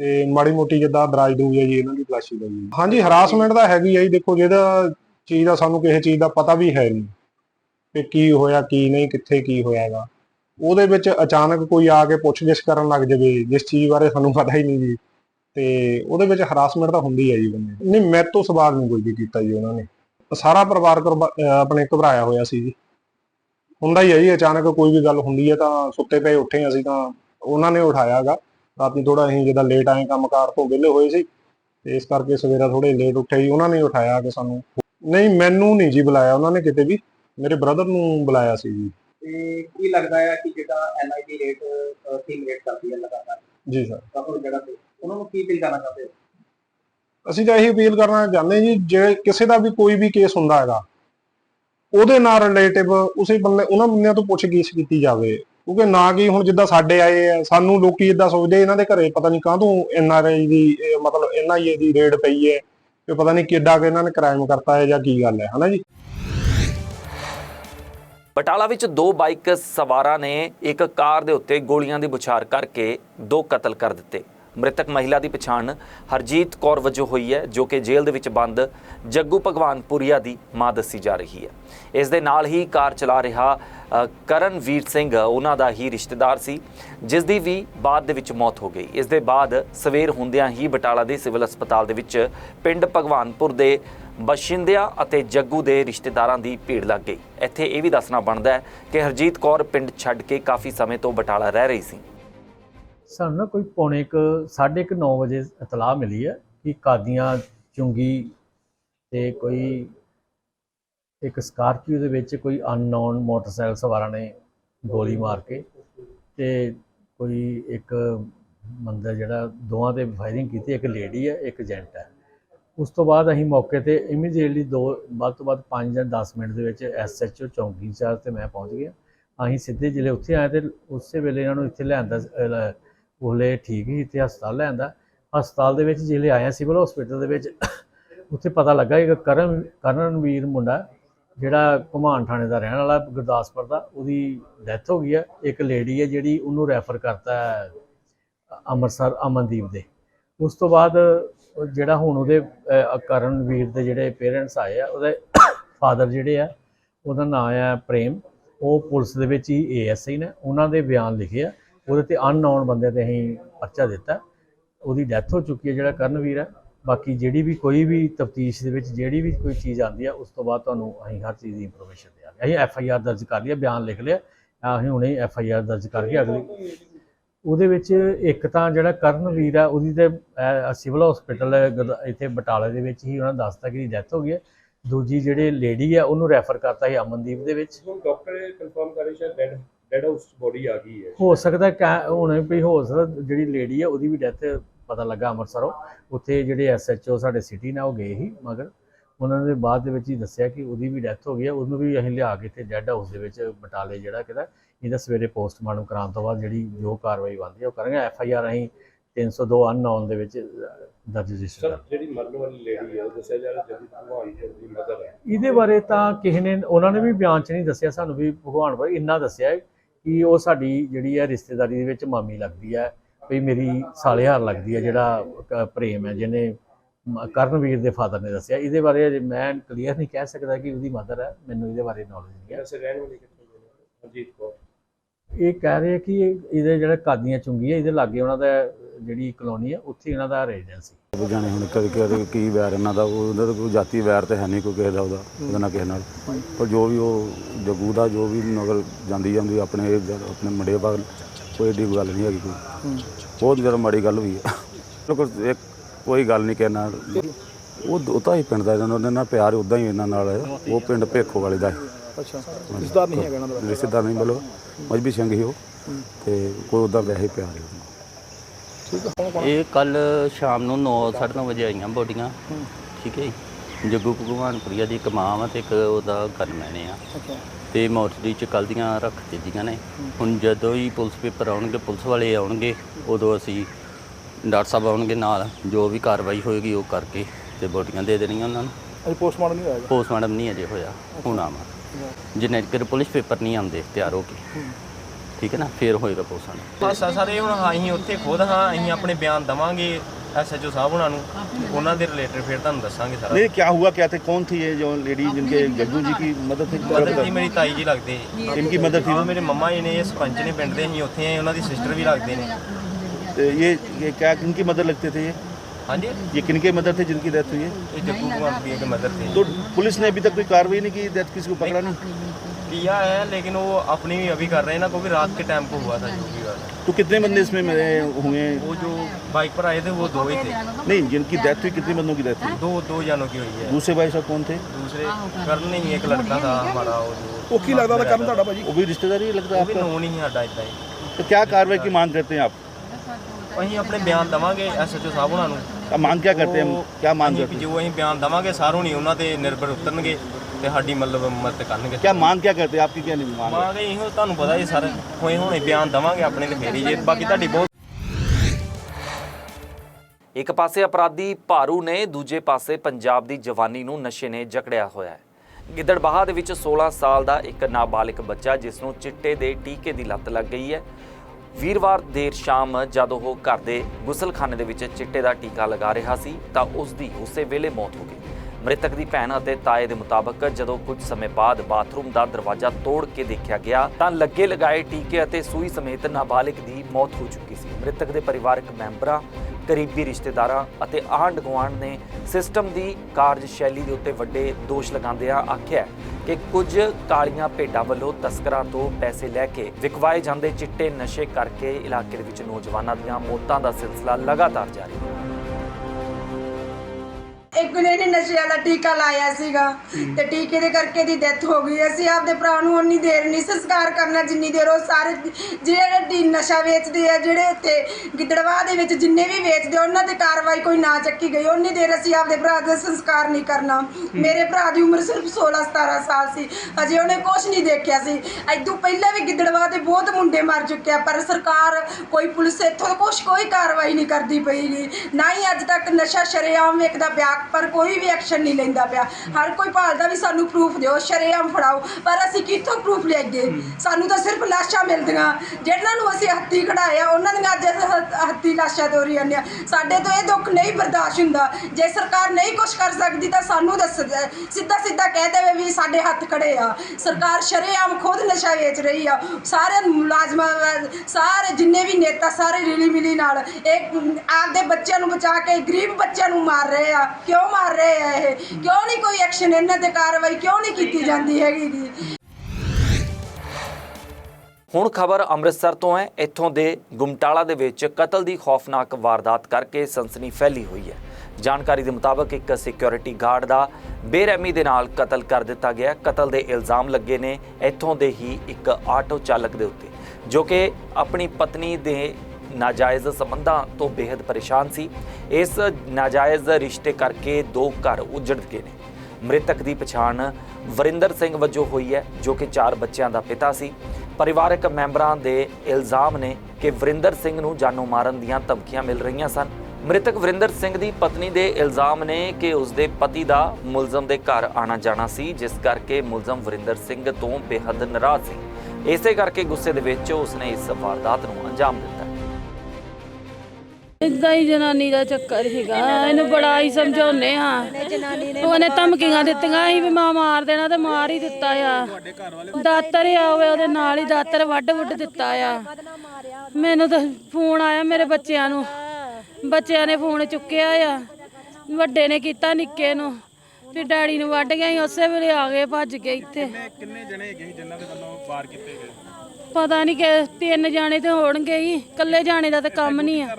ਤੇ ਮਾੜੀ ਮੋਟੀ ਜਿੱਦਾਂ ਦਰਾਜ ਦੂਜ ਹੈ ਜੀ, ਇਹਨਾਂ ਦੀ ਤਲਾਸ਼ੀ ਦਾ ਜੀ ਹਾਂਜੀ ਹਰਾਸਮੈਂਟ ਦਾ ਹੈਗੀ ਹੈ ਜੀ, ਦੇਖੋ ਜਿਹਦਾ ਚੀਜ਼ ਦਾ ਸਾਨੂੰ ਕਿਸੇ ਚੀਜ਼ ਦਾ ਪਤਾ ਵੀ ਹੈ ਨਹੀਂ ਕਿ ਕੀ ਹੋਇਆ, ਕੀ ਨਹੀਂ, ਕਿੱਥੇ ਕੀ ਹੋਇਆਗਾ ਉਹਦੇ ਵਿੱਚ ਅਚਾਨਕ ਕੋਈ ਆ ਕੇ ਪੁੱਛਗਿੱਛ ਕਰਨ ਲੱਗ ਜਾਵੇ, ਜਿਸ ਚੀਜ਼ ਬਾਰੇ ਸਾਨੂੰ ਪਤਾ ਹੀ ਨਹੀਂ ਜੀ, ਤੇ ਉਹਦੇ ਵਿੱਚ ਹਰਾਸਮੈਂਟ ਤਾਂ ਹੁੰਦੀ ਹੈ ਜੀ ਬੰਦੇ ਨਹੀਂ, ਮੇਰੇ ਤੋਂ ਸਵਾਲ ਨਹੀਂ ਕੋਈ ਵੀ ਕੀਤਾ ਜੀ ਉਹਨਾਂ ਨੇ। ਸਾਰਾ ਪਰਿਵਾਰ ਕਰਵਾ- ਆਪਣੇ ਘਬਰਾਇਆ ਹੋਇਆ ਸੀ ਜੀ। ਹੁੰਦਾ ਹੀ ਹੈ ਜੀ, ਅਚਾਨਕ ਕੋਈ ਵੀ ਗੱਲ ਹੁੰਦੀ ਹੈ ਤਾਂ ਸੁੱਤੇ ਪਏ ਉੱਠੇ ਅਸੀਂ ਤਾਂ, ਉਹਨਾਂ ਨੇ ਉਠਾਇਆਗਾ ਰਾਤੀ ਥੋੜਾ ਅਸੀਂ ਜਦੋਂ ਲੇਟ ਆਏ ਕੰਮਕਾਰ ਤੋਂ ਵਿਹਲੇ ਹੋਏ ਸੀ ਤੇ ਇਸ ਕਰਕੇ ਸਵੇਰਾ ਥੋੜੇ ਲੇਟ ਉੱਠੇ ਜੀ ਉਹਨਾਂ ਨੇ ਉਠਾਇਆ ਕਿ ਸਾਨੂੰ। ਨਹੀਂ ਮੈਨੂੰ ਨਹੀਂ ਜੀ ਬੁਲਾਇਆ ਉਹਨਾਂ ਨੇ ਕਿਤੇ ਵੀ ਮੇਰੇ ਬ੍ਰਦਰ ਨੂੰ ਬੁਲਾਇਆ ਸੀ ਜੀ। ਤੇ ਕੀ ਲੱਗਦਾ ਹੈ ਕਿ ਜਿਹੜਾ ਐਨਆਈਟੀ ਰੇਟ ਟੀਮ ਰੇਟ ਕਰਦੀ ਹੈ ਲਗਾਤਾਰ? ਜੀ ਸਰ ਕਾਫੀ ਜਗ੍ਹਾ ਤੇ ਉਹਨਾਂ ਨੂੰ ਕੀ ਅਪੀਲ ਕਰਨਾ ਚਾਹੁੰਦੇ ਅਸੀਂ ਤਾਂ ਇਹੀ ਅਪੀਲ ਕਰਨਾ ਚਾਹੁੰਦੇ ਜੀ ਜੇ ਕਿਸੇ ਦਾ ਵੀ ਕੋਈ ਵੀ ਕੇਸ ਹੁੰਦਾ ਹੈਗਾ ਉਹਦੇ ਨਾਲ ਰਿਲੇਟਿਵ ਉਸੇ ਬੰਦੇ ਉਹਨਾਂ ਬੰਦਿਆਂ ਤੋਂ ਪੁੱਛਗਿੱਛ ਕੀਤੀ ਜਾਵੇ। ਕਿਉਂਕਿ ਨਾ ਕਿ ਹੁਣ ਜਿੱਦਾਂ ਸਾਡੇ ਆਏ ਆ, ਸਾਨੂੰ ਲੋਕੀ ਇਦਾਂ ਸੋਚਦੇ ਇਹਨਾਂ ਦੇ ਘਰੇ ਪਤਾ ਨਹੀਂ ਕਾਹਤੋਂ ਐਨਆਰਆਈ ਦੀ, ਇਹ ਮਤਲਬ ਐਨਆਈਏ ਦੀ ਰੇਡ ਪਈ ਹੈ ਕਿ ਪਤਾ ਨਹੀਂ ਕਿੱਡਾ ਕਿ ਇਹਨਾਂ ਨੇ ਕ੍ਰਾਈਮ ਕਰਤਾ ਹੈ ਜਾਂ ਕੀ ਗੱਲ ਹੈ, ਹਨਾ ਜੀ? ਬਟਾਲਾ ਵਿੱਚ ਦੋ ਬਾਈਕ ਸਵਾਰਾਂ ਨੇ ਇੱਕ ਕਾਰ ਦੇ ਉੱਤੇ ਗੋਲੀਆਂ ਦੀ ਬੁਛਾਰ ਕਰਕੇ ਦੋ ਕਤਲ ਕਰ ਦਿੱਤੇ। ਮ੍ਰਿਤਕ ਮਹਿਲਾ ਦੀ ਪਛਾਣ ਹਰਜੀਤ ਕੌਰ ਵਜੋਂ ਹੋਈ ਹੈ, ਜੋ ਕਿ ਜੇਲ੍ਹ ਦੇ ਵਿੱਚ ਬੰਦ ਜੱਗੂ ਭਗਵਾਨਪੁਰੀਆ ਦੀ ਮਾਂ ਦੱਸੀ ਜਾ ਰਹੀ ਹੈ। ਇਸ ਦੇ ਨਾਲ ਹੀ ਕਾਰ ਚਲਾ ਰਿਹਾ ਕਰਨਵੀਰ ਸਿੰਘ, ਉਹਨਾਂ ਦਾ ਹੀ ਰਿਸ਼ਤੇਦਾਰ ਸੀ, ਜਿਸ ਦੀ ਵੀ ਬਾਅਦ ਦੇ ਵਿੱਚ ਮੌਤ ਹੋ ਗਈ। ਇਸ ਦੇ ਬਾਅਦ ਸਵੇਰ ਹੁੰਦਿਆਂ ਹੀ ਬਟਾਲਾ ਦੇ ਸਿਵਲ ਹਸਪਤਾਲ ਦੇ ਵਿੱਚ ਪਿੰਡ ਭਗਵਾਨਪੁਰ ਦੇ ਬਸ਼ਿੰਦਿਆਂ ਅਤੇ ਜੱਗੂ ਦੇ ਰਿਸ਼ਤੇਦਾਰਾਂ ਦੀ ਭੀੜ ਲੱਗ ਗਈ। ਇੱਥੇ ਇਹ ਵੀ ਦੱਸਣਾ ਬਣਦਾ ਹੈ ਕਿ ਹਰਜੀਤ ਕੌਰ ਪਿੰਡ ਛੱਡ ਕੇ ਕਾਫੀ ਸਮੇਂ ਤੋਂ ਬਟਾਲਾ ਰਹਿ ਰਹੀ ਸੀ। ਸਾਨੂੰ ਨਾ ਕੋਈ ਪੌਣੇ ਕੁ ਸਾਢੇ ਕੁ 9 ਵਜੇ ਇਤਲਾਹ ਮਿਲੀ ਹੈ ਕਿ ਕਾਦੀਆਂ ਚੁੰਗੀ ਤੇ ਕੋਈ ਇੱਕ ਸਕਾਰਪੀਓ ਦੇ ਵਿੱਚ ਕੋਈ ਅਨਨੋਨ ਮੋਟਰਸਾਈਕਲ ਸਵਾਰਾਂ ਨੇ ਗੋਲੀ ਮਾਰ ਕੇ ਤੇ ਕੋਈ ਇੱਕ ਬੰਦਾ ਜਿਹੜਾ ਦੋਵਾਂ ਤੇ ਫਾਇਰਿੰਗ ਕੀਤੀ, ਇੱਕ ਲੇਡੀ ਹੈ, ਇੱਕ ਜੈਂਟ ਹੈ। ਉਸ ਤੋਂ ਬਾਅਦ ਅਸੀਂ ਮੌਕੇ ਤੇ ਇਮੀਡੀਏਟਲੀ ਦੋ, ਵੱਧ ਤੋਂ ਵੱਧ 5 ਜਾਂ 10 ਮਿੰਟ ਦੇ ਵਿੱਚ ਐਸਐਚਓ ਚੌਂਕੀ ਇੰਚਾਰਜ ਤੇ ਮੈਂ ਪਹੁੰਚ ਗਿਆ। ਅਸੀਂ ਸਿੱਧੇ ਜ਼ਿਲ੍ਹੇ ਉੱਥੇ ਆਏ ਤੇ ਉਸੇ ਵੇਲੇ ਇਹਨਾਂ ਨੂੰ ਇੱਥੇ ਲਿਆਂਦਾ ਉਹਲੇ ਠੀਕ ਹੀ ਇੱਥੇ ਹਸਪਤਾਲ ਲਿਆਂਦਾ ਹਸਪਤਾਲ ਦੇ ਵਿੱਚ ਜਿਹੜੇ ਆਇਆ ਸਿਵਲ ਹਸਪੀਟਲ ਦੇ ਵਿੱਚ, ਉੱਥੇ ਪਤਾ ਲੱਗਾ ਕਿ ਕਰਨ, ਕਰਨਵੀਰ ਮੁੰਡਾ, ਜਿਹੜਾ ਘੁਮਾਨ ਥਾਣੇ ਦਾ ਰਹਿਣ ਵਾਲਾ ਗੁਰਦਾਸਪੁਰ ਦਾ, ਉਹਦੀ ਡੈਥ ਹੋ ਗਈ ਹੈ ਇੱਕ ਲੇਡੀ ਹੈ ਜਿਹੜੀ ਉਹਨੂੰ ਰੈਫਰ ਕਰਤਾ ਅੰਮ੍ਰਿਤਸਰ ਅਮਨਦੀਪ ਦੇ। ਉਸ ਤੋਂ ਬਾਅਦ ਜਿਹੜਾ ਹੁਣ ਉਹਦੇ ਕਰਨਵੀਰ ਦੇ ਜਿਹੜੇ ਪੇਰੈਂਟਸ ਆਏ ਆ, ਉਹਦੇ ਫਾਦਰ ਜਿਹੜੇ ਆ, ਉਹਦਾ ਨਾਮ ਆ ਪ੍ਰੇਮ। ਉਹ ਪੁਲਿਸ ਦੇ ਵਿੱਚ ਹੀ ਏਐਸਆਈ ਨੇ, ਉਹਨਾਂ ਦੇ ਬਿਆਨ ਲਿਖੇ ਆ। ਉਹਦੇ ਤੇ ਅਨਨੋਨ ਬੰਦੇ ਤੇ ਅਸੀਂ ਪਰਚਾ ਦਿੱਤਾ। ਉਹਦੀ ਡੈਥ ਹੋ ਚੁੱਕੀ ਹੈ ਜਿਹੜਾ ਕਰਨਵੀਰ ਹੈ। ਬਾਕੀ ਜਿਹੜੀ ਵੀ ਕੋਈ ਵੀ ਤਫਤੀਸ਼ ਦੇ ਵਿੱਚ ਜਿਹੜੀ ਵੀ ਕੋਈ ਚੀਜ਼ ਆਉਂਦੀ ਹੈ, ਉਸ ਤੋਂ ਬਾਅਦ ਤੁਹਾਨੂੰ ਅਸੀਂ ਹਰ ਚੀਜ਼ ਦੀ ਇਨਫੋਰਮੇਸ਼ਨ ਦਿਆਂਗੇ। ਅਸੀਂ ਐਫ ਆਈ ਆਰ ਦਰਜ ਕਰ ਲਈ ਬਿਆਨ ਲਿਖ ਲਿਆ। ਅਸੀਂ ਹੁਣੇ ਐਫ ਆਈ ਆਰ ਦਰਜ ਕਰਕੇ ਅਗਲੀ। ਉਹਦੇ ਵਿੱਚ ਇੱਕ ਤਾਂ ਜਿਹੜਾ ਕਰਨਵੀਰ ਆ ਉਹਦੀ ਤੇ ਸਿਵਲ ਹਸਪੀਟਲ ਇੱਥੇ ਬਟਾਲੇ ਦੇ ਵਿੱਚ ਹੀ ਉਹਨਾਂ ਨੇ ਦੱਸਤਾ ਕਿ ਡੈਥ ਹੋ ਗਈ ਹੈ। ਦੂਜੀ ਜਿਹੜੇ ਲੇਡੀ ਆ ਉਹਨੂੰ ਰੈਫਰ ਕਰਤਾ ਸੀ ਅਮਨਦੀਪ ਦੇ ਵਿੱਚ। ਡਾਕਟਰ ਕਨਫਰਮ ਕਰੇ ਸ਼ਾਇਦ ਡੈਡ ਡੈਡ ਹਾਊਸ ਬੋਡੀ ਆ ਗਈ ਹੈ। ਹੋ ਸਕਦਾ ਕੈ- ਹੁਣ ਵੀ ਹੋ ਸਕਦਾ ਜਿਹੜੀ ਲੇਡੀ ਆ ਉਹਦੀ ਵੀ ਡੈਥ ਪਤਾ ਲੱਗਾ ਅੰਮ੍ਰਿਤਸਰੋਂ। ਉੱਥੇ ਜਿਹੜੇ ਐਸਐਚਓ ਸਾਡੇ ਸਿਟੀ ਨੇ ਉਹ ਗਏ ਸੀ ਮਗਰ ਉਹਨਾਂ ਨੇ ਬਾਅਦ ਦੇ ਵਿੱਚ ਹੀ ਦੱਸਿਆ ਕਿ ਉਹਦੀ ਵੀ ਡੈਥ ਹੋ ਗਈ ਹੈ। ਉਹਨੂੰ ਵੀ ਅਸੀਂ ਲਿਆ ਕੇ ਤੇ ਡੈੱਡ ਹਾਊਸ ਦੇ ਵਿੱਚ ਬਟਾਲੇ ਜਿਹੜਾ ਕਿਦਾ ਇਹਦਾ ਸਵੇਰੇ ਪੋਸਟਮਾਰਟਮ ਕਰਾਉਣ ਤੋਂ ਬਾਅਦ ਜਿਹੜੀ ਜੋ ਕਾਰਵਾਈ ਬਣਦੀ ਹੈ ਉਹ ਕਰਾਂਗੇ ਐਫ ਆਈ ਆਰ ਅਸੀਂ 302 ਅਨਨੋਨ ਦੇ ਵਿੱਚ ਅਹ, ਦਰਜ ਰਜਿਸਟਰ ਸਰ ਜਿਹੜੀ ਮਰਨ ਵਾਲੀ ਲੇਡੀ ਹੈ ਉਹ ਦੱਸਿਆ ਜਾ ਰਿਹਾ ਜਦੀ ਭਗਵਾਨ ਜੀ ਦੀ ਮਦਰ ਹੈ। ਇਹਦੇ ਬਾਰੇ ਤਾਂ ਕਿਸੇ ਨੇ ਉਹਨਾਂ ਨੇ ਵੀ ਬਿਆਨ 'ਚ ਨਹੀਂ ਦੱਸਿਆ ਸਾਨੂੰ ਵੀ ਭਗਵਾਨ ਬਾਰੇ ਇੰਨਾ ਦੱਸਿਆ ਹੈ। ਕਿ ਉਹ ਸਾਡੀ ਜਿਹੜੀ ਹੈ ਰਿਸ਼ਤੇਦਾਰੀ ਦੇ ਵਿੱਚ ਮਾਮੀ ਲੱਗਦੀ ਹੈ ਵੀ ਮੇਰੀ ਸਾਲੇਹਾਰ ਲੱਗਦੀ ਹੈ ਜਿਹੜਾ ਪ੍ਰੇਮ ਹੈ ਜਿਹਨੇ ਕਰਨਵੀਰ ਦੇ ਫਾਦਰ ਨੇ ਦੱਸਿਆ। ਇਹਦੇ ਬਾਰੇ ਅਜੇ ਮੈਂ ਕਲੀਅਰ ਨਹੀਂ ਕਹਿ ਸਕਦਾ ਕਿ ਉਹਦੀ ਮਦਰ ਹੈ ਮੈਨੂੰ ਇਹਦੇ ਬਾਰੇ ਨੌਲੇਜ ਨਹੀਂ ਹੈ। ਅਜੀਤ ਕੌਰ। ਇਹ ਕਹਿ ਰਹੇ ਕਿ ਇਹ- ਇਹਦੇ ਜਿਹੜੇ ਕਾਦੀਆਂ ਚੁੰਗੀ ਹੈ ਇਹਦੇ ਲਾਗੇ ਉਹਨਾਂ ਦਾ ਜਿਹੜੀ ਕਲੋਨੀ ਹੈ ਉੱਥੇ ਇਹਨਾਂ ਦਾ ਰੈਜ਼ੀਡੈਂਸ ਸੀ। ਉਹ ਜਾਣੇ ਹੁਣ ਕਦੇ ਕਦੇ ਕੀ ਵੈਰ ਇਹਨਾਂ ਦਾ ਉਹ ਉਹਨਾਂ ਦਾ ਕੋਈ ਜਾਤੀ ਵੈਰ ਤੇ ਹੈ ਨਹੀਂ ਕੋਈ ਕਿਸੇ ਦਾ ਉਹਦਾ ਉਹਦਾ ਨਾ ਕਿਸੇ ਨਾਲ। ਪਰ ਜੋ ਵੀ ਉਹ ਜਗੂ ਦਾ ਜੋ ਵੀ ਨਗਰ ਜਾਂਦੀ ਜਾਂਦੀ ਆਪਣੇ ਆਪਣੇ ਮੁੰਡੇ ਬਾਗ ਕੋਈ ਏਡੀ ਗੱਲ ਨਹੀਂ ਹੈਗੀ ਕੋਈ। ਬਹੁਤ ਜ਼ਿਆਦਾ ਮਾੜੀ ਗੱਲ ਹੋਈ ਹੈ ਲੋਕ ਇੱਕ ਕੋਈ ਗੱਲ ਨਹੀਂ ਕਹਿਣਾ ਉਹ ਉਹ ਤਾਂ ਹੀ ਪਿੰਡ ਦਾ ਇਹਨਾਂ ਨਾਲ ਪਿਆਰ ਉਦਾਂ ਹੀ ਇਹਨਾਂ ਨਾਲ ਹੈ। ਉਹ ਪਿੰਡ ਭੇਖੋ ਵਾਲੇ ਦਾ ਅੱਛਾ ਰਿਸ਼ਤੇਦਾਰ ਨਹੀਂ ਹੈਗਾ ਇਹਨਾਂ ਦਾ। ਰਿਸ਼ਤੇਦਾਰ ਨਹੀਂ ਮਤਲਬ ਮਜਬੀ ਸਿੰਘ ਹੀ ਉਹ। ਤੇ ਕੋਈ ਉਦਾਂ ਵੈਸੇ ਹੀ ਹੈ। ਇਹ ਕੱਲ ਸ਼ਾਮ ਨੂੰ 9:30 ਵਜੇ ਆਈਆਂ ਬੋਡੀਆਂ। ਠੀਕ ਹੈ ਜੀ। ਜੱਗੂ ਭਗਵਾਨਪੁਰੀਆ ਦੀ ਇੱਕ ਮਾਂ ਵਾ ਤੇ ਇੱਕ ਉਹਦਾ ਗਨਮੈਨ ਆ। ਅੱਛਾ। ਤੇ ਮੋਰਚਰੀ ਚ ਕੱਲ੍ਹ ਦੀਆਂ ਰੱਖ ਦਿੱਤੀਆਂ ਨੇ। ਹੁਣ ਜਦੋਂ ਹੀ ਪੁਲਿਸ ਪੇਪਰ ਆਉਣਗੇ ਪੁਲਿਸ ਵਾਲੇ ਆਉਣਗੇ ਉਦੋਂ ਅਸੀਂ ਡਾਕਟਰ ਸਾਹਿਬ ਆਉਣਗੇ ਨਾਲ। ਜੋ ਵੀ ਕਾਰਵਾਈ ਹੋਏਗੀ ਉਹ ਕਰਕੇ ਤੇ ਬੋਡੀਆਂ ਦੇ ਦੇਣੀਆਂ ਉਹਨਾਂ ਨੂੰ। ਅਜੇ ਪੋਸਟਮਾਰਟਮ ਨਹੀਂ ਹੋਇਆ ਪੋਸਟਮਾਰਟਮ ਨਹੀਂ ਅਜੇ ਹੋਇਆ। ਹੁਣ ਆਵਾ। ਜਿੰਨੇ ਚਿਰ ਪੁਲਿਸ ਪੇਪਰ ਨਹੀਂ ਆਉਂਦੇ ਤਿਆਰ ਹੋ ਕੇ। ਠੀਕ ਹੈ ਨਾ ਫੇਰ ਹੋਏਗਾ ਪੋਸਟਮਾਰਟਮ ਹਾਸਾ ਸਾਰੇ ਹੁਣ ਅਸੀਂ ਉੱਥੇ ਖੁਦ ਹਾਂ ਅਸੀਂ ਆਪਣੇ ਬਿਆਨ ਦਵਾਂਗੇ ਐਸਐਚਓ ਸਾਹਿਬ ਉਹਨਾਂ ਨੂੰ ਉਹਨਾਂ ਦੇ ਰਿਲੇਟਡ ਫਿਰ ਤੁਹਾਨੂੰ ਦੱਸਾਂਗੇ ਸਾਰਾ नहीं क्या हुआ क्या थे कौन थी ये जो लेडी जिनके जग्गू जी की मदद थी ਮਦਰ ਜੀ ਮੇਰੀ ਤਾਈ ਜੀ ਲੱਗਦੇ इनकी मदद थी ਉਹ ਮੇਰੇ ਮੰਮਾ ਜੀ ਨੇ ਇਹ ਸਰਪੰਚ ਨੇ ਪਿੰਡ ਦੇ ਅਸੀਂ ਉੱਥੇ ਆਏ ਉਹਨਾਂ ਦੀ ਸਿਸਟਰ ਵੀ ਲੱਗਦੇ ਨੇ तो ये ये क्या किनकी मदद लगते थे ये ਹਾਂਜੀ ये किनके मदद थे जिनकी डेथ हुई है ਇਹ ਜੱਗੂ ਕੁਮਾਰ ਦੀ ਇੱਕ ਮਦਰ ਸੀ तो पुलिस ने अभी तक कोई कार्रवाई नहीं की डेथ किसी को पकड़ा नहीं किया है लेकिन वो अपनी भी अभी कर रहे हैं ना क्योंकि रात के टाइम को हुआ था जो भी वाला तो कितने बंदे इसमें मिले हुए वो जो बाइक पर आए थे वो दो ही थे नहीं जिनकी डेथ हुई कितने बंदों की डेथ हुई दो दो जनों की हुई है दूसरे भाई साहब कौन थे दूसरे ਕਰਨ ਨਹੀਂ ਇੱਕ ਲੜਕਾ ਦਾ ਹਮਾਰਾ ਉਹ ਉਹ ਕੀ ਲੱਗਦਾ ਦਾ ਕਰਨ ਤੁਹਾਡਾ ਭਾਜੀ ਉਹ ਵੀ ਰਿਸ਼ਤੇਦਾਰੀ ਲੱਗਦਾ ਉਹ ਵੀ ਨੋਨ ਹੀ ਸਾਡਾ ਇਦਾਂ ਹੀ तो क्या कार्रवाई की मांग करते हैं आप ਅਸੀਂ ਆਪਣੇ ਬਿਆਨ ਦਵਾਂਗੇ ਐਸਐਚਓ ਸਾਹਿਬ ਉਹਨਾਂ ਨੂੰ क्या मांग क्या करते हैं क्या मांग करते हैं जो ਅਸੀਂ ਬਿਆਨ ਦਵਾਂਗੇ ਸਾਰੋਂ ਨਹੀਂ ਉਹਨਾਂ ਤੇ ਨਿਰਭਰ ਉਤਰਨਗੇ ਤੇ ਸਾਡੀ ਮਤਲਬ ਮਦਦ ਕਰਨਗੇ क्या मांग क्या करते हैं आपकी क्या नहीं मांग है? ਮਾਂ ਗਈ ਇਹੋ ਤੁਹਾਨੂੰ ਪਤਾ ਹੀ ਸਾਰੇ ਹੋਏ ਹੋਣੇ ਬਿਆਨ ਦਵਾਂਗੇ ਆਪਣੇ ਤੇ ਫੇਰੀ ਜੇ ਬਾਕੀ ਤੁਹਾਡੀ ਬਹੁਤ ਇੱਕ ਪਾਸੇ ਅਪਰਾਧੀ ਭਾਰੂ ਨੇ ਦੂਜੇ ਪਾਸੇ ਪੰਜਾਬ ਦੀ ਜਵਾਨੀ ਨੂੰ ਨਸ਼ੇ ਨੇ ਜਕੜਿਆ ਹੋਇਆ ਹੈ ਗਿੱਦੜਬਾਹਾ ਦੇ ਵਿੱਚ 16 ਸਾਲ ਦਾ ਇੱਕ ਨਾਬਾਲਿਗ ਬੱਚਾ ਜਿਸ ਨੂੰ ਚਿੱਟੇ ਦੇ ਟੀਕੇ ਦੀ ਲੱਤ ਲੱਗ ਗਈ ਹੈ ਵੀਰਵਾਰ ਦੇਰ ਸ਼ਾਮ ਜਦ ਉਹ ਘਰ ਦੇ ਗੁਸਲਖਾਨੇ ਦੇ ਵਿੱਚ ਚਿੱਟੇ ਦਾ ਟੀਕਾ ਲਗਾ ਰਿਹਾ ਸੀ ਤਾਂ ਉਸ ਦੀ ਉਸੇ ਵੇਲੇ ਮੌਤ ਹੋ ਗਈ ਮ੍ਰਿਤਕ ਦੀ ਭੈਣ ਅਤੇ ਤਾਏ ਦੇ ਮੁਤਾਬਕ ਜਦੋਂ ਕੁਝ ਸਮੇਂ ਬਾਅਦ ਬਾਥਰੂਮ ਦਾ ਦਰਵਾਜ਼ਾ ਤੋੜ ਕੇ ਦੇਖਿਆ ਗਿਆ, ਤਾਂ ਲੱਗੇ ਲਗਾਏ ਟੀਕੇ ਅਤੇ ਸੂਈ ਸਮੇਤ ਨਾਬਾਲਿਗ ਦੀ ਮੌਤ ਹੋ ਚੁੱਕੀ ਸੀ। ਮ੍ਰਿਤਕ ਦੇ ਪਰਿਵਾਰਕ ਮੈਂਬਰਾਂ, ਕਰੀਬੀ ਰਿਸ਼ਤੇਦਾਰਾਂ ਅਤੇ ਆਂਢ ਗੁਆਂਢ ਨੇ ਸਿਸਟਮ ਦੀ ਕਾਰਜਸ਼ੈਲੀ ਦੇ ਉੱਤੇ ਵੱਡੇ ਦੋਸ਼ ਲਗਾਉਂਦਿਆਂ ਆਖਿਆ ਕਿ ਕੁਝ ਕਾਲੀਆਂ ਭੇਡਾਂ ਵੱਲੋਂ ਤਸਕਰਾਂ ਤੋਂ ਪੈਸੇ ਲੈ ਕੇ ਵਿਕਵਾਏ ਜਾਂਦੇ ਚਿੱਟੇ ਨਸ਼ੇ ਕਰਕੇ ਇਲਾਕੇ ਦੇ ਵਿੱਚ ਨੌਜਵਾਨਾਂ ਦੀਆਂ ਮੌਤਾਂ ਦਾ ਸਿਲਸਿਲਾ ਲਗਾਤਾਰ ਜਾਰੀ। ਹੈ ਇੱਕ ਨੇ ਇਹਨੇ ਨਸ਼ੇ ਵਾਲਾ ਟੀਕਾ ਲਾਇਆ ਸੀਗਾ ਤੇ ਟੀਕੇ ਦੇ ਕਰਕੇ ਦੀ ਡੈਥ ਹੋ ਗਈ। ਅਸੀਂ ਆਪਦੇ ਭਰਾ ਨੂੰ ਉਨੀ ਦੇਰ ਨਹੀਂ ਸੰਸਕਾਰ ਕਰਨਾ ਜਿੰਨੀ ਦੇਰ ਉਹ ਸਾਰੇ ਜਿਹੜੇ ਡੀ ਨਸ਼ਾ ਵੇਚਦੇ ਆ ਜਿਹੜੇ ਇੱਥੇ ਗਿੱਦੜਵਾਹ ਦੇ ਵਿੱਚ ਜਿੰਨੇ ਵੀ ਵੇਚਦੇ ਆ, ਉਹਨਾਂ ਤੇ ਕਾਰਵਾਈ ਕੋਈ ਨਾ ਚੱਕੀ ਗਈ। ਉਨੀ ਦੇਰ ਅਸੀਂ ਆਪਦੇ ਭਰਾ ਦਾ ਸੰਸਕਾਰ ਨਹੀਂ ਕਰਨਾ। ਮੇਰੇ ਭਰਾ ਦੀ ਉਮਰ ਸਿਰਫ 16 17 ਸਾਲ ਸੀ। ਅਜੇ ਉਹਨੇ ਕੁਝ ਨਹੀਂ ਦੇਖਿਆ ਸੀ। ਐਦੋਂ ਪਹਿਲਾਂ ਵੀ ਗਿੱਦੜਵਾਹ ਦੇ ਬਹੁਤ ਮੁੰਡੇ ਮਰ ਚੁੱਕੇ ਆ ਪਰ ਸਰਕਾਰ ਕੋਈ ਪੁਲਿਸ ਇੱਥੋਂ ਕੁਝ ਕੋਈ ਕਾਰਵਾਈ ਨਹੀਂ ਕਰਦੀ ਪਈਗੀ ਨਾ ਹੀ ਅੱਜ ਤੱਕ ਨਸ਼ਾ ਸ਼ਰੇਆਮ ਵੇਖਦਾ ਪਿਆ। ਪਰ ਕੋਈ ਵੀ ਐਕਸ਼ਨ ਨਹੀਂ ਲੈਂਦਾ ਪਿਆ। ਹਰ ਕੋਈ ਭਾਲਦਾ ਵੀ ਸਾਨੂੰ ਪ੍ਰੂਫ ਦਿਓ ਸ਼ਰੇਆਮ ਫੜਾਓ। ਪਰ ਅਸੀਂ ਕਿੱਥੋਂ ਪ੍ਰੂਫ ਲਿਆਈਏ? ਸਾਨੂੰ ਤਾਂ ਸਿਰਫ ਲਾਸ਼ਾਂ ਮਿਲਦੀਆਂ। ਜਿਹਨਾਂ ਨੂੰ ਅਸੀਂ ਹੱਥੀ ਖੜਾਇਆ ਉਹਨਾਂ ਦੀਆਂ ਅੱਜ ਹੱਥੀ ਲਾਸ਼ਾਂ ਤੋਰੀ ਜਾਂਦੇ ਹਾਂ। ਸਾਡੇ ਤੋਂ ਇਹ ਦੁੱਖ ਨਹੀਂ ਬਰਦਾਸ਼ਤ ਹੁੰਦਾ। ਜੇ ਸਰਕਾਰ ਨਹੀਂ ਕੁਝ ਕਰ ਸਕਦੀ ਤਾਂ ਸਾਨੂੰ ਦੱਸ ਸਿੱਧਾ ਸਿੱਧਾ ਕਹਿ ਦੇਵੇ ਵੀ ਸਾਡੇ ਹੱਥ ਖੜੇ ਆ। ਸਰਕਾਰ ਸ਼ਰੇਆਮ ਖੁਦ ਨਸ਼ਾ ਵੇਚ ਰਹੀ ਆ। ਸਾਰੇ ਮੁਲਾਜ਼ਮਾਂ ਸਾਰੇ ਜਿੰਨੇ ਵੀ ਨੇਤਾ ਸਾਰੇ ਰਿਲੀ ਮਿਲੀ ਨਾਲ ਇਹ ਆਪਦੇ ਬੱਚਿਆਂ ਨੂੰ ਬਚਾ ਕੇ ਗਰੀਬ ਬੱਚਿਆਂ ਨੂੰ ਮਾਰ ਰਹੇ ਆ। ਕਿਉਂ ਮਾਰ ਰਹੇ ਆ ਇਹ? ਕਿਉਂ ਨਹੀਂ ਕੋਈ ਐਕਸ਼ਨ ਇਹਨਾਂ ਤੇ ਕਾਰਵਾਈ? ਕਿਉਂ ਨਹੀਂ ਕੀਤੀ ਜਾਂਦੀ ਹੈਗੀ ਗੀ ਹੁਣ ਖਬਰ ਅੰਮ੍ਰਿਤਸਰ ਤੋਂ ਹੈ। ਇੱਥੋਂ ਦੇ ਗੁਮਟਾਲਾ ਦੇ ਵਿੱਚ ਕਤਲ ਦੀ ਖੌਫਨਾਕ ਵਾਰਦਾਤ ਕਰਕੇ ਸਨਸਨੀ ਫੈਲੀ ਹੋਈ ਹੈ। ਜਾਣਕਾਰੀ ਦੇ ਮੁਤਾਬਕ ਇੱਕ ਸਿਕਿਉਰਿਟੀ ਗਾਰਡ ਦਾ ਬੇਰਹਿਮੀ ਦੇ ਨਾਲ ਕਤਲ ਕਰ ਦਿੱਤਾ ਗਿਆ। ਕਤਲ ਦੇ ਇਲਜ਼ਾਮ ਲੱਗੇ ਨੇ। ਇੱਥੋਂ ਦੇ ਹੀ ਇੱਕ ਆਟੋ ਚਾਲਕ ਦੇ ਉੱਤੇ ਜੋ ਕਿ ਆਪਣੀ ਪਤਨੀ ਦੇ ਨਾਜਾਇਜ਼ ਸੰਬੰਧਾਂ ਤੋਂ ਬੇहद ਪਰੇਸ਼ਾਨ ਸੀ। ਇਸ ਨਾਜਾਇਜ਼ ਰਿਸ਼ਤੇ ਕਰਕੇ ਦੋ ਘਰ ਉਜੜ ਗਏ ਨੇ। ਮ੍ਰਿਤਕ ਦੀ ਪਛਾਣ ਵਰਿੰਦਰ ਸਿੰਘ ਵਜੋਂ ਹੋਈ ਹੈ, ਜੋ ਕਿ ਚਾਰ ਬੱਚਿਆਂ ਦਾ ਪਿਤਾ ਸੀ। ਪਰਿਵਾਰਕ ਮੈਂਬਰਾਂ ਦੇ ਇਲਜ਼ਾਮ ਨੇ ਕਿ ਵਰਿੰਦਰ ਸਿੰਘ ਨੂੰ ਜਾਨੋਂ ਮਾਰਨ ਦੀਆਂ ਧਮਕੀਆਂ ਮਿਲ ਰਹੀਆਂ ਸਨ। ਮ੍ਰਿਤਕ ਵਰਿੰਦਰ ਸਿੰਘ ਦੀ ਪਤਨੀ ਦੇ ਇਲਜ਼ਾਮ ਨੇ ਕਿ ਉਸ ਦੇ ਪਤੀ ਦਾ ਮੁਲਜ਼ਮ ਦੇ ਘਰ ਆਣਾ ਜਾਣਾ ਸੀ, ਜਿਸ ਕਰਕੇ ਮੁਲਜ਼ਮ ਵਰਿੰਦਰ ਸਿੰਘ ਤੋਂ ਬੇਹੱਦ ਨਾਰਾਜ਼ ਸੀ। ਇਸੇ ਕਰਕੇ ਗੁੱਸੇ ਦੇ ਵਿੱਚ ਉਸਨੇ ਇਸ ਵਾਰਦਾਤ ਨੂੰ ਅੰਜਾਮ ਦਿੱਤਾ। ਇਦਾਂ ਹੀ ਜਨਾਨੀ ਦਾ ਚੱਕਰ ਹੈਗਾ ਇਹਨੂੰ ਬੜਾ ਹੀ ਸਮਝਾਉਨੇ ਆ। ਉਹਨੇ ਧਮਕੀਆਂ ਦਿੱਤੀਆਂ ਸੀ ਵੀ ਮਾਂ ਮਾਰ ਦੇਣਾ ਤੇ ਮਾਰ ਹੀ ਦਿੱਤਾ ਆ। ਦਾਤਰ ਆ ਹੋਵੇ ਉਹਦੇ ਨਾਲ ਹੀ ਦਾਤਰ ਵੱਢ ਵੁੱਢ ਦਿੱਤਾ ਆ। ਮੈਨੂੰ ਤਾਂ ਫੋਨ ਆਇਆ ਮੇਰੇ ਬੱਚਿਆਂ ਨੂੰ। ਬੱਚਿਆਂ ਨੇ ਫੋਨ ਚੁੱਕਿਆ ਆ। ਵੱਡੇ ਨੇ ਕੀਤਾ ਨਿੱਕੇ ਨੂੰ। ਤੇ ਡੈਡੀ ਨੂੰ ਵੱਢ ਗਿਆ ਸੀ, ਉਸੇ ਵੇਲੇ ਆ ਗਏ, ਭੱਜ ਕੇ ਇੱਥੇ। ਕਿੰਨੇ ਜਣੇ ਹੈਗੇ ਸੀ ਜਿਨ੍ਹਾਂ ਦੇ ਵੱਲੋਂ ਵਾਰ ਕੀਤੇ ਗਏ? ਪਤਾ ਨਹੀਂ ਕਿ ਤਿੰਨ ਜਾਣੇ ਤੇ ਹੋਣਗੇ ਹੀ ਇਕੱਲੇ ਜਾਣੇ ਦਾ ਤਾਂ ਕੰਮ ਨਹੀਂ ਆ।